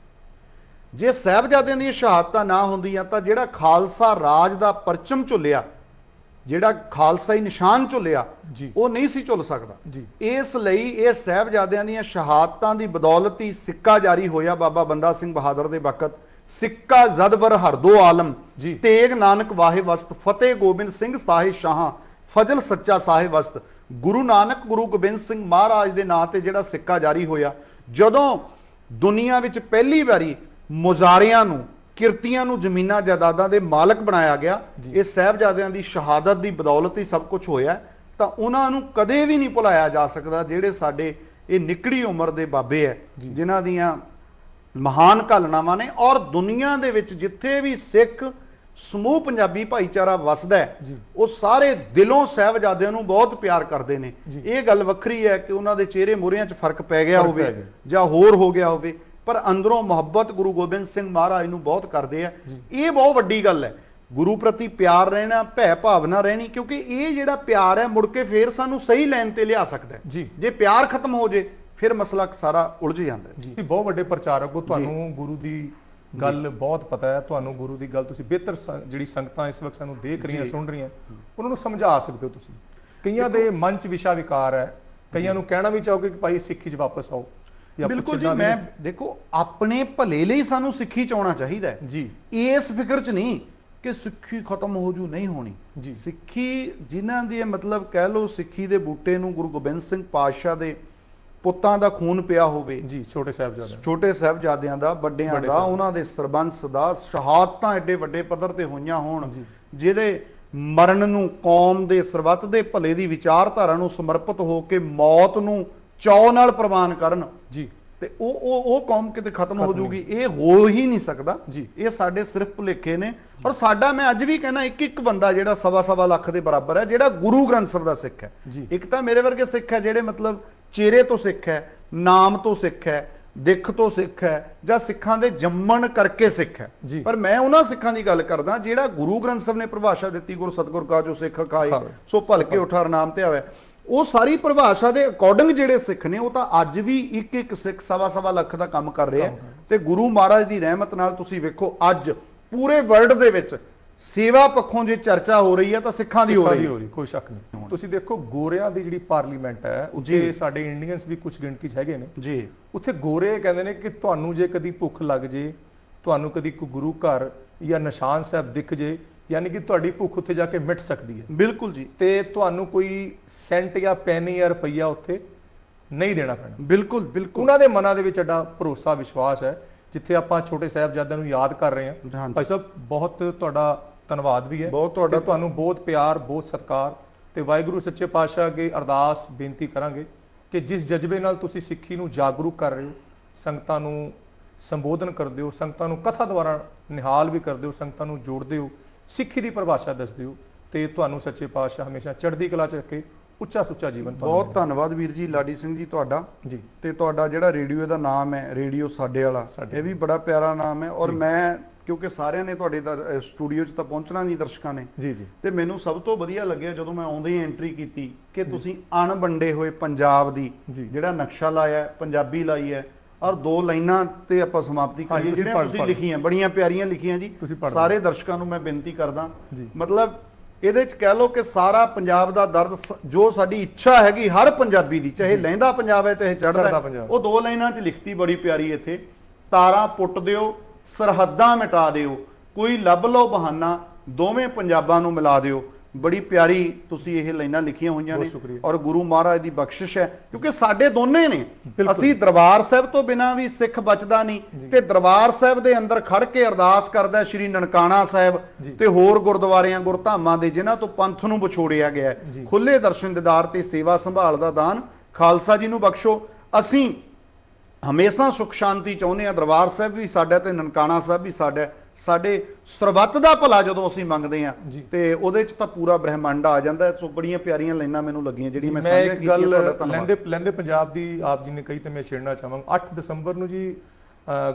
ਜੇ ਸਾਹਿਬਜ਼ਾਦਿਆਂ ਦੀਆਂ ਸ਼ਹਾਦਤਾਂ ਨਾ ਹੁੰਦੀਆਂ ਤਾਂ ਜਿਹੜਾ ਖਾਲਸਾ ਰਾਜ ਦਾ ਪਰਚਮ ਝੁੱਲਿਆ ਜਿਹੜਾ ਖਾਲਸਾਈ ਨਿਸ਼ਾਨ ਝੁੱਲਿਆ ਉਹ ਨਹੀਂ ਸੀ ਝੁੱਲ ਸਕਦਾ। ਇਸ ਲਈ ਇਹ ਸਾਹਿਬਜ਼ਾਦਿਆਂ ਦੀਆਂ ਸ਼ਹਾਦਤਾਂ ਦੀ ਬਦੌਲਤ ਹੀ ਸਿੱਕਾ ਜਾਰੀ ਹੋਇਆ ਬਾਬਾ ਬੰਦਾ ਸਿੰਘ ਬਹਾਦਰ ਦੇ ਵਕਤ। ਸਿੱਕਾ ਜ਼ਦਬਰ ਹਰਦੋ ਆਲਮ। ਤੇਗ ਨਾਨਕ ਵਾਹੇ ਵਸਤ ਫਤਿਹ ਗੋਬਿੰਦ ਸਿੰਘ ਸਾਹਿਬ ਸ਼ਾਹਾਂ ਫਜ਼ਲ ਸੱਚਾ ਸਾਹਿਬ ਵਸਤ ਗੁਰੂ ਨਾਨਕ ਗੁਰੂ ਗੋਬਿੰਦ ਸਿੰਘ ਮਹਾਰਾਜ ਦੇ ਨਾਂ ਤੇ ਜਿਹੜਾ ਸਿੱਕਾ ਜਾਰੀ ਹੋਇਆ ਜਦੋਂ ਦੁਨੀਆ ਵਿੱਚ ਪਹਿਲੀ ਵਾਰੀ ਮੁਜ਼ਾਰਿਆਂ ਨੂੰ ਕਿਰਤੀਆਂ ਨੂੰ ਜ਼ਮੀਨਾਂ ਜਾਇਦਾਦਾਂ ਦੇ ਮਾਲਕ ਬਣਾਇਆ ਗਿਆ। ਇਹ ਸਾਹਿਬਜ਼ਾਦਿਆਂ ਦੀ ਸ਼ਹਾਦਤ ਦੀ ਬਦੌਲਤ ਹੀ ਸਭ ਕੁਝ ਹੋਇਆ। ਤਾਂ ਉਹਨਾਂ ਨੂੰ ਕਦੇ ਵੀ ਨਹੀਂ ਭੁਲਾਇਆ ਜਾ ਸਕਦਾ ਜਿਹੜੇ ਸਾਡੇ ਇਹ ਨਿਕੜੀ ਉਮਰ ਦੇ ਬਾਬੇ ਐ। ਜਿਨ੍ਹਾਂ ਦੀਆਂ ਮਹਾਨ ਘਾਲਣਾਵਾਂ ਨੇ ਔਰ ਦੁਨੀਆ ਦੇ ਵਿੱਚ ਜਿੱਥੇ ਵੀ ਸਿੱਖ ਸਮੂਹ ਪੰਜਾਬੀ ਭਾਈਚਾਰਾ ਵਸਦਾ। ਉਹ ਸਾਰੇ ਦਿਲੋਂ ਸਾਹਿਬਜ਼ਾਦਿਆਂ ਨੂੰ ਬਹੁਤ ਪਿਆਰ ਕਰਦੇ ਨੇ। ਇਹ ਗੱਲ ਵੱਖਰੀ ਹੈ ਕਿ ਉਹਨਾਂ ਦੇ ਚਿਹਰੇ ਮੋਹਰਿਆਂ 'ਚ ਫ਼ਰਕ ਪੈ ਗਿਆ ਹੋਵੇ। ਜਾਂ ਹੋਰ ਹੋ ਗਿਆ ਹੋਵੇ ਪਰ ਅੰਦਰੋਂ ਮੁਹੱਬਤ ਗੁਰੂ ਗੋਬਿੰਦ ਸਿੰਘ ਮਹਾਰਾਜ ਨੂੰ ਬਹੁਤ ਕਰਦੇ ਆ। ਇਹ ਬਹੁਤ ਵੱਡੀ ਗੱਲ ਹੈ। ਗੁਰੂ ਪ੍ਰਤੀ ਪਿਆਰ ਰਹਿਣਾ ਭੈ ਭਾਵਨਾ ਰਹਿਣੀ ਕਿਉਂਕਿ ਇਹ ਜਿਹੜਾ ਪਿਆਰ ਹੈ ਮੁੜ ਕੇ ਫੇਰ ਸਾਨੂੰ ਸਹੀ ਲਾਈਨ ਤੇ ਲਿਆ ਸਕਦਾ ਜੀ। ਪਿਆਰ ਖਤਮ ਹੋ ਜੇ ਫਿਰ ਮਸਲਾ ਸਾਰਾ ਉਲਝ ਜਾਂਦਾ ਹੈ। ਜੀ। ਬਹੁਤ ਵੱਡੇ ਪ੍ਰਚਾਰਕ ਹੋ। ਤੁਹਾਨੂੰ ਗੁਰੂ ਦੀ ਗੱਲ ਬਹੁਤ ਪਤਾ ਹੈ ਤੁਹਾਨੂੰ ਗੁਰੂ ਦੀ ਗੱਲ ਤੁਸੀਂ ਬਿਹਤਰ ਜਿਹੜੀ ਸੰਗਤਾਂ ਇਸ ਵਕਤ ਸਾਨੂੰ ਦੇਖ ਰਹੀਆਂ। ਸੁਣ ਰਹੀਆਂ ਉਹਨਾਂ ਨੂੰ ਸਮਝਾ ਸਕਦੇ ਹੋ ਤੁਸੀਂ। ਕਈਆਂ ਦੇ ਮਨ 'ਚ ਵਿਸ਼ਾ ਵਿਕਾਰ ਹੈ ਕਈਆਂ ਨੂੰ ਕਹਿਣਾ ਵੀ ਚਾਹੋਗੇ ਕਿ ਭਾਈ ਸਿੱਖੀ 'ਚ ਵਾਪਸ ਆਓ ਬਿਲਕੁਲ ਜੀ ਮੈਂ ਦੇਖੋ ਆਪਣੇ ਭਲੇ ਲਈ ਸਾਨੂੰ ਸਿੱਖੀ ਚ ਆਉਣਾ ਚਾਹੀਦਾ ਹੈ। ਜੀ। ਇਸ ਫਿਕਰ ਚ ਨਹੀਂ ਕਿ ਸਿੱਖੀ ਖਤਮ ਹੋ ਜੂ ਨਹੀਂ ਹੋਣੀ। ਜੀ। ਸਿੱਖੀ ਜਿਨ੍ਹਾਂ ਦੀ ਮਤਲਬ ਕਹਿ ਲਓ ਸਿੱਖੀ ਦੇ ਬੂਟੇ ਨੂੰ ਗੁਰੂ ਗੋਬਿੰਦ ਸਿੰਘ ਪਾਤਸ਼ਾਹ ਦੇ ਪੁੱਤਾਂ ਦਾ ਖੂਨ ਪਿਆ ਹੋਵੇ। ਜੀ ਛੋਟੇ ਸਾਹਿਬਜ਼ਾਦੇ ਛੋਟੇ ਸਾਹਿਬਜ਼ਾਦਿਆਂ ਦਾ ਵੱਡਿਆਂ ਵੱਡੇ ਦਾ। ਉਹਨਾਂ ਦੇ ਸਰਬੰਸ ਦਾ ਸ਼ਹਾਦਤਾਂ ਐਡੇ ਵੱਡੇ ਪੱਧਰ ਤੇ ਹੋਈਆਂ ਹੋਣ। ਜਿਹਦੇ ਮਰਨ ਨੂੰ ਕੌਮ ਦੇ ਸਰਬੱਤ ਦੇ ਭਲੇ ਦੀ ਵਿਚਾਰਧਾਰਾ ਨੂੰ ਸਮਰਪਿਤ ਹੋ ਕੇ ਮੌਤ ਨੂੰ ਚਾਅ ਨਾਲ ਪ੍ਰਵਾਨ ਕਰਨ। ਜੀ। ਤੇ ਉਹ ਉਹ ਉਹ ਕੌਮ ਕਿਤੇ ਖਤਮ ਹੋ ਜੂਗੀ ਇਹ ਹੋ ਹੀ ਨਹੀਂ ਸਕਦਾ। ਜੀ। ਇਹ ਸਾਡੇ ਸਿਰਫ ਭੁਲੇਖੇ ਨੇ। ਔਰ ਸਾਡਾ ਮੈਂ ਅੱਜ ਵੀ ਕਹਿੰਦਾ ਇੱਕ ਇੱਕ ਬੰਦਾ ਜਿਹੜਾ ਸਵਾ ਸਵਾ ਲੱਖ ਦੇ ਬਰਾਬਰ ਹੈ ਜਿਹੜਾ ਗੁਰੂ ਗ੍ਰੰਥ ਸਾਹਿਬ ਦਾ ਸਿੱਖ ਹੈ। ਜੀ। ਇੱਕ ਤਾਂ ਮੇਰੇ ਵਰਗੇ ਸਿੱਖ ਹੈ ਜਿਹੜੇ ਮਤਲਬ ਚਿਹਰੇ ਤੋਂ ਸਿੱਖ ਹੈ ਨਾਮ ਤੋਂ ਸਿੱਖ ਹੈ ਦਿੱਖ ਤੋਂ ਸਿੱਖ ਹੈ ਜਾਂ ਸਿੱਖਾਂ ਦੇ ਜੰਮਣ ਕਰਕੇ ਸਿੱਖ ਹੈ। ਪਰ ਮੈਂ ਉਹਨਾਂ ਸਿੱਖਾਂ ਦੀ ਗੱਲ ਕਰਦਾ ਜਿਹੜਾ ਗੁਰੂ ਗ੍ਰੰਥ ਸਾਹਿਬ ਨੇ ਪਰਿਭਾਸ਼ਾ ਦਿੱਤੀ ਗੁਰ ਸਤਗੁਰ ਕਾ ਜੋ ਸਿੱਖ ਖਾਏ। ਸੋ ਭਲਕੇ ਉਠਾਰ ਨਾਮ ਤੇ ਆਵੇ ਉਹ ਸਾਰੀ ਪਰਿਭਾਸ਼ਾ ਦੇ ਅਕੋਰਡਿੰਗ ਜਿਹੜੇ ਸਿੱਖ ਨੇ ਉਹ ਤਾਂ ਅੱਜ ਵੀ ਇੱਕ ਇੱਕ ਸਿੱਖ ਸਵਾ ਸਵਾ ਲੱਖ ਦਾ ਕੰਮ ਕਰ ਰਿਹਾ ਤੇ ਗੁਰੂ ਮਹਾਰਾਜ ਦੀ ਰਹਿਮਤ ਨਾਲ ਤੁਸੀਂ ਵੇਖੋ ਅੱਜ ਪੂਰੇ ਵਰਲਡ ਦੇ ਵਿੱਚ ਸੇਵਾ ਪੱਖੋਂ ਜੇ ਚਰਚਾ ਹੋ ਰਹੀ ਹੈ ਤਾਂ ਸਿੱਖਾਂ ਦੀ ਹੋ ਰਹੀ ਹੈ। ਕੋਈ ਸ਼ੱਕ ਨਹੀਂ ਤੁਸੀਂ ਦੇਖੋ ਗੋਰਿਆਂ ਦੀ ਜਿਹੜੀ ਪਾਰਲੀਮੈਂਟ ਹੈ ਉੱਥੇ। ਸਾਡੇ ਇੰਡੀਅਨਸ ਵੀ ਕੁਝ ਗਿਣਤੀ 'ਚ ਹੈਗੇ ਨੇ। ਜੀ। ਉੱਥੇ ਗੋਰੇ ਕਹਿੰਦੇ ਨੇ ਕਿ ਤੁਹਾਨੂੰ ਜੇ ਕਦੀ ਭੁੱਖ ਲੱਗ ਜੇ ਤੁਹਾਨੂੰ ਕਦੀ ਕੋਈ ਗੁਰੂ ਘਰ ਜਾਂ ਨਿਸ਼ਾਨ ਸਾਹਿਬ ਦਿਖ ਜੇ ਯਾਨੀ ਕਿ ਤੁਹਾਡੀ ਭੁੱਖ ਉੱਥੇ ਜਾ ਕੇ ਮਿਟ ਸਕਦੀ ਹੈ। ਬਿਲਕੁਲ ਜੀ। ਤੇ ਤੁਹਾਨੂੰ ਕੋਈ ਸੈਂਟ ਜਾਂ ਪੈਨੀ ਜਾਂ ਰੁਪਈਆ ਉੱਥੇ ਨਹੀਂ ਦੇਣਾ ਪੈਣਾ। ਬਿਲਕੁਲ ਬਿਲਕੁਲ। ਉਹਨਾਂ ਦੇ ਮਨਾਂ ਦੇ ਵਿੱਚ ਐਡਾ ਭਰੋਸਾ ਵਿਸ਼ਵਾਸ ਹੈ ਜਿੱਥੇ ਆਪਾਂ ਛੋਟੇ ਸਾਹਿਬਜ਼ਾਦਿਆਂ ਨੂੰ ਯਾਦ ਕਰ ਰਹੇ ਹਾਂ। ਭਾਈ ਸਾਹਿਬ ਬਹੁਤ ਤੁਹਾਡਾ ਧੰਨਵਾਦ ਵੀ ਹੈ ਬਹੁਤ ਤੁਹਾਡਾ ਤੁਹਾਨੂੰ ਬਹੁਤ ਪਿਆਰ ਬਹੁਤ ਸਤਿਕਾਰ ਤੇ ਵਾਹਿਗੁਰੂ ਸੱਚੇ ਪਾਤਸ਼ਾਹ ਅੱਗੇ ਅਰਦਾਸ ਬੇਨਤੀ ਕਰਾਂਗੇ ਕਿ ਜਿਸ ਜਜ਼ਬੇ ਨਾਲ ਤੁਸੀਂ ਸਿੱਖੀ ਨੂੰ ਜਾਗਰੂਕ ਕਰ ਰਹੇ ਹੋ ਸੰਗਤਾਂ ਨੂੰ ਸੰਬੋਧਨ ਕਰਦੇ ਹੋ ਸੰਗਤਾਂ ਨੂੰ ਕਥਾ ਦੁਆਰਾ ਨਿਹਾਲ ਵੀ ਕਰਦੇ ਹੋ ਸੰਗਤਾਂ ਨੂੰ ਜੋੜਦੇ ਹੋ ਸਿੱਖੀ ਦੀ ਪਰਿਭਾਸ਼ਾ ਦੱਸਦੇ ਹੋ ਤੇ ਤੁਹਾਨੂੰ ਸੱਚੇ ਪਾਤਸ਼ਾਹ ਹਮੇਸ਼ਾ ਚੜ੍ਹਦੀ ਕਲਾ ਚ ਰੱਖੇ ਉੱਚਾ ਸੁੱਚਾ ਜੀਵਨ ਬਹੁਤ ਧੰਨਵਾਦ ਵੀਰ ਜੀ ਲਾਡੀ ਸਿੰਘ ਜੀ ਤੁਹਾਡਾ। ਜੀ। ਤੇ ਤੁਹਾਡਾ ਜਿਹੜਾ ਰੇਡੀਓ ਦਾ ਨਾਮ ਹੈ ਰੇਡੀਓ ਸਾਡੇ ਵਾਲਾ ਇਹ ਵੀ ਬੜਾ ਪਿਆਰਾ ਨਾਮ ਹੈ। ਔਰ। ਮੈਂ ਕਿਉਂਕਿ ਸਾਰਿਆਂ ਨੇ ਤੁਹਾਡੇ ਸਟੂਡੀਓ 'ਚ ਤਾਂ ਪਹੁੰਚਣਾ ਨਹੀਂ ਦਰਸ਼ਕਾਂ ਨੇ। ਜੀ ਜੀ। ਤੇ ਮੈਨੂੰ ਸਭ ਤੋਂ ਵਧੀਆ ਲੱਗਿਆ ਜਦੋਂ ਮੈਂ ਆਉਂਦੇ ਹੀ ਐਂਟਰੀ ਕੀਤੀ ਕਿ ਤੁਸੀਂ ਅਣਵੰਡੇ ਹੋਏ ਪੰਜਾਬ ਦੀ। ਜਿਹੜਾ ਨਕਸ਼ਾ ਲਾਇਆ ਪੰਜਾਬੀ ਲਾਈ ਹੈ। ਔਰ ਦੋ ਲਾਈਨਾਂ ਤੇ ਆਪਾਂ ਸਮਾਪਤੀ ਕਰੀਏ ਜਿਹੜੀਆਂ ਤੁਸੀਂ। ਲਿਖੀਆਂ ਬੜੀਆਂ ਪਿਆਰੀਆਂ ਲਿਖੀਆਂ ਜੀ। ਸਾਰੇ ਦਰਸ਼ਕਾਂ ਨੂੰ ਮੈਂ ਬੇਨਤੀ ਕਰਦਾ। ਮਤਲਬ ਇਹਦੇ ਚ ਕਹਿ ਲਓ ਕਿ ਸਾਰਾ ਪੰਜਾਬ ਦਾ ਦਰਦ ਜੋ ਸਾਡੀ ਇੱਛਾ ਹੈਗੀ ਹਰ ਪੰਜਾਬੀ ਦੀ ਚਾਹੇ ਲਹਿੰਦਾ ਪੰਜਾਬ ਹੈ ਚਾਹੇ ਚੜ੍ਹਦਾ। ਉਹ ਦੋ ਲਾਈਨਾਂ ਚ ਲਿਖਤੀ ਬੜੀ ਪਿਆਰੀ ਇੱਥੇ। ਤਾਰਾਂ ਪੁੱਟ ਦਿਓ ਸਰਹੱਦਾਂ ਮਿਟਾ ਦਿਓ ਕੋਈ ਲੱਭ ਲਓ ਬਹਾਨਾ ਦੋਵੇਂ ਪੰਜਾਬਾਂ ਨੂੰ ਮਿਲਾ ਦਿਓ। ਬੜੀ ਪਿਆਰੀ ਤੁਸੀਂ ਇਹ ਲਾਈਨਾਂ ਲਿਖੀਆਂ ਹੋਈਆਂ ਨੇ। ਔਰ ਗੁਰੂ ਮਹਾਰਾਜ ਦੀ ਬਖਸ਼ਿਸ਼ ਹੈ ਕਿਉਂਕਿ ਸਾਡੇ ਦੋਨੇ ਨੇ। ਅਸੀਂ ਦਰਬਾਰ ਸਾਹਿਬ ਤੋਂ ਬਿਨਾਂ ਵੀ ਸਿੱਖ ਬਚਦਾ ਨਹੀਂ। ਤੇ ਦਰਬਾਰ ਸਾਹਿਬ ਦੇ ਅੰਦਰ ਖੜ ਕੇ ਅਰਦਾਸ ਕਰਦਾ ਸ਼੍ਰੀ ਨਨਕਾਣਾ ਸਾਹਿਬ। ਤੇ ਹੋਰ ਗੁਰਦੁਆਰਿਆਂ ਗੁਰਧਾਮਾਂ ਦੇ ਜਿਨ੍ਹਾਂ ਤੋਂ ਪੰਥ ਨੂੰ ਵਿਛੋੜਿਆ ਗਿਆ। ਖੁੱਲੇ ਦਰਸ਼ਨ ਦਿਦਾਰ ਤੇ ਸੇਵਾ ਸੰਭਾਲ ਦਾ ਦਾਨ ਖਾਲਸਾ ਜੀ ਨੂੰ ਬਖਸ਼ੋ ਅਸੀਂ ਹਮੇਸ਼ਾ ਸੁਖ ਸ਼ਾਂਤੀ ਚਾਹੁੰਦੇ ਆ ਦਰਬਾਰ ਸਾਹਿਬ ਵੀ ਸਾਡਾ ਤੇ ਨਨਕਾਣਾ ਸਾਹਿਬ ਵੀ ਸਾਡਾ। ਸਾਡੇ ਸਰਬੱਤ ਦਾ ਭਲਾ ਜਦੋਂ ਅਸੀਂ ਮੰਗਦੇ ਆ। ਤੇ ਉਹਦੇ ਚ ਤਾਂ ਪੂਰਾ ਬ੍ਰਹਿਮੰਡ ਆ ਜਾਂਦਾ। ਸੋ ਬੜੀਆਂ ਪਿਆਰੀਆਂ ਲਾਈਨਾਂ ਮੈਨੂੰ ਲੱਗੀਆਂ ਜਿਹੜੀ ਮੈਂ ਸਾਂਝਾ ਕੀਤੀ ਤੁਹਾਡਾ ਧੰਨਵਾਦ। ਲੈਂਦੇ ਲੈਂਦੇ ਪੰਜਾਬ ਦੀ ਆਪ ਜੀ ਨੇ ਕਹੀ ਤੇ ਮੈਂ ਛੇੜਨਾ ਚਾਹਾਂਗਾ 8 ਦਸੰਬਰ ਨੂੰ ਜੀ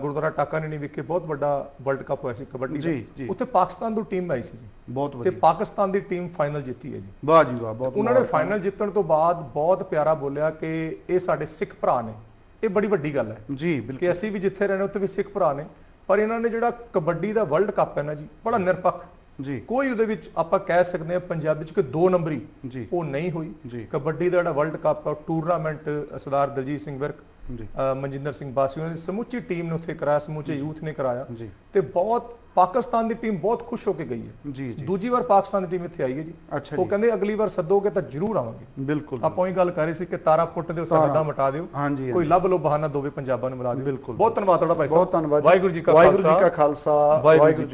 ਗੁਰਦੁਆਰਾ ਟਾਕਾਨੇਨੀ ਵਿਖੇ ਬਹੁਤ ਵੱਡਾ ਵਰਲਡ ਕੱਪ ਹੋਇਆ ਸੀ ਕਬੱਡੀ। ਦਾ ਉੱਥੇ ਪਾਕਿਸਤਾਨ ਤੋਂ ਟੀਮ ਆਈ ਸੀ ਜੀ ਬਹੁਤ ਤੇ ਵਧੀਆ ਪਾਕਿਸਤਾਨ ਦੀ ਟੀਮ ਫਾਈਨਲ ਜਿੱਤੀ ਹੈ ਜੀ ਵਾਹ ਜੀ ਵਾਹ ਬਹੁਤ ਉਹਨਾਂ ਨੇ। ਫਾਈਨਲ ਜਿੱਤਣ ਤੋਂ ਬਾਅਦ ਬਹੁਤ ਪਿਆਰਾ ਬੋਲਿਆ ਕਿ ਇਹ ਸਾਡੇ ਸਿੱਖ ਭਰਾ ਨੇ ਇਹ ਬੜੀ ਵੱਡੀ ਗੱਲ ਹੈ ਜੀ ਬਿਲਕੁਲ ਕਿ ਅਸੀਂ ਵੀ ਜਿੱਥੇ ਰਹਿੰਦੇ ਉੱਥੇ ਵੀ ਸਿੱਖ ਭਰਾ ਨੇ ਪਰ ਇਹਨਾਂ ਨੇ ਜਿਹੜਾ ਕਬੱਡੀ ਦਾ ਵਰਲਡ ਕੱਪ ਹੈ ਨਾ ਜੀ ਬੜਾ ਨਿਰਪੱਖ। ਜੀ। ਕੋਈ ਉਹਦੇ ਵਿੱਚ ਆਪਾਂ ਕਹਿ ਸਕਦੇ ਹਾਂ ਪੰਜਾਬੀ ਚ ਕਿ ਦੋ ਨੰਬਰੀ ਜੀ। ਉਹ ਨਹੀਂ ਹੋਈ। ਕਬੱਡੀ ਦਾ ਜਿਹੜਾ ਵਰਲਡ ਕੱਪ ਹੈ ਟੂਰਨਾਮੈਂਟ ਸਰਦਾਰ ਦਲਜੀਤ ਸਿੰਘ ਵਿਰਕ ਜੀ। ਮਨਜਿੰਦਰ ਸਿੰਘ ਬਾਸੀ ਉਹਨਾਂ ਦੀ ਸਮੁੱਚੀ ਟੀਮ ਨੇ ਉੱਥੇ ਕਰਾਇਆ ਸਮੁੱਚੇ ਯੂਥ ਨੇ ਕਰਾਇਆ। ਜੀ। ਤੇ ਬਹੁਤ ਪਾਕਿਸਤਾਨ ਦੀ ਟੀਮ ਬਹੁਤ ਖੁਸ਼ ਹੋ ਕੇ ਗਈ ਹੈ। ਜੀ ਜੀ। ਦੂਜੀ ਵਾਰ ਪਾਕਿਸਤਾਨ ਦੀ ਟੀਮ ਇੱਥੇ ਆਈ ਹੈ ਜੀ। ਅੱਛਾ ਉਹ ਕਹਿੰਦੇ ਅਗਲੀ ਵਾਰ ਸੱਦੋਗੇ ਤਾਂ ਜ਼ਰੂਰ ਆਵਾਂਗੇ। ਬਿਲਕੁਲ ਆਪਾਂ ਉਹੀ ਗੱਲ ਕਰ ਰਹੇ ਸੀ ਕਿ ਤਾਰਾ ਪੁੱਟ ਦਿਓ। ਸਰਹੱਦਾਂ ਮਟਾ ਦਿਓ। ਹਾਂਜੀ ਕੋਈ ਲੱਭ ਲੋ ਬਹਾਨਾ ਦੋਵੇਂ ਪੰਜਾਬਾਂ ਨੂੰ ਮਿਲਾ ਦਿਓ। ਬਿਲਕੁਲ। ਬਹੁਤ ਧੰਨਵਾਦ ਤੁਹਾਡਾ ਭਾਈ ਸਾਹਿਬ। ਬਹੁਤ ਧੰਨਵਾਦ ਜੀ। ਵਾਹਿਗੁਰੂ ਜੀ ਕਾ ਵਾਹਿਗੁਰੂ ਜੀ ਕਾ ਖਾਲਸਾ। ਵਾਹਿਗੁਰੂ ਜੀ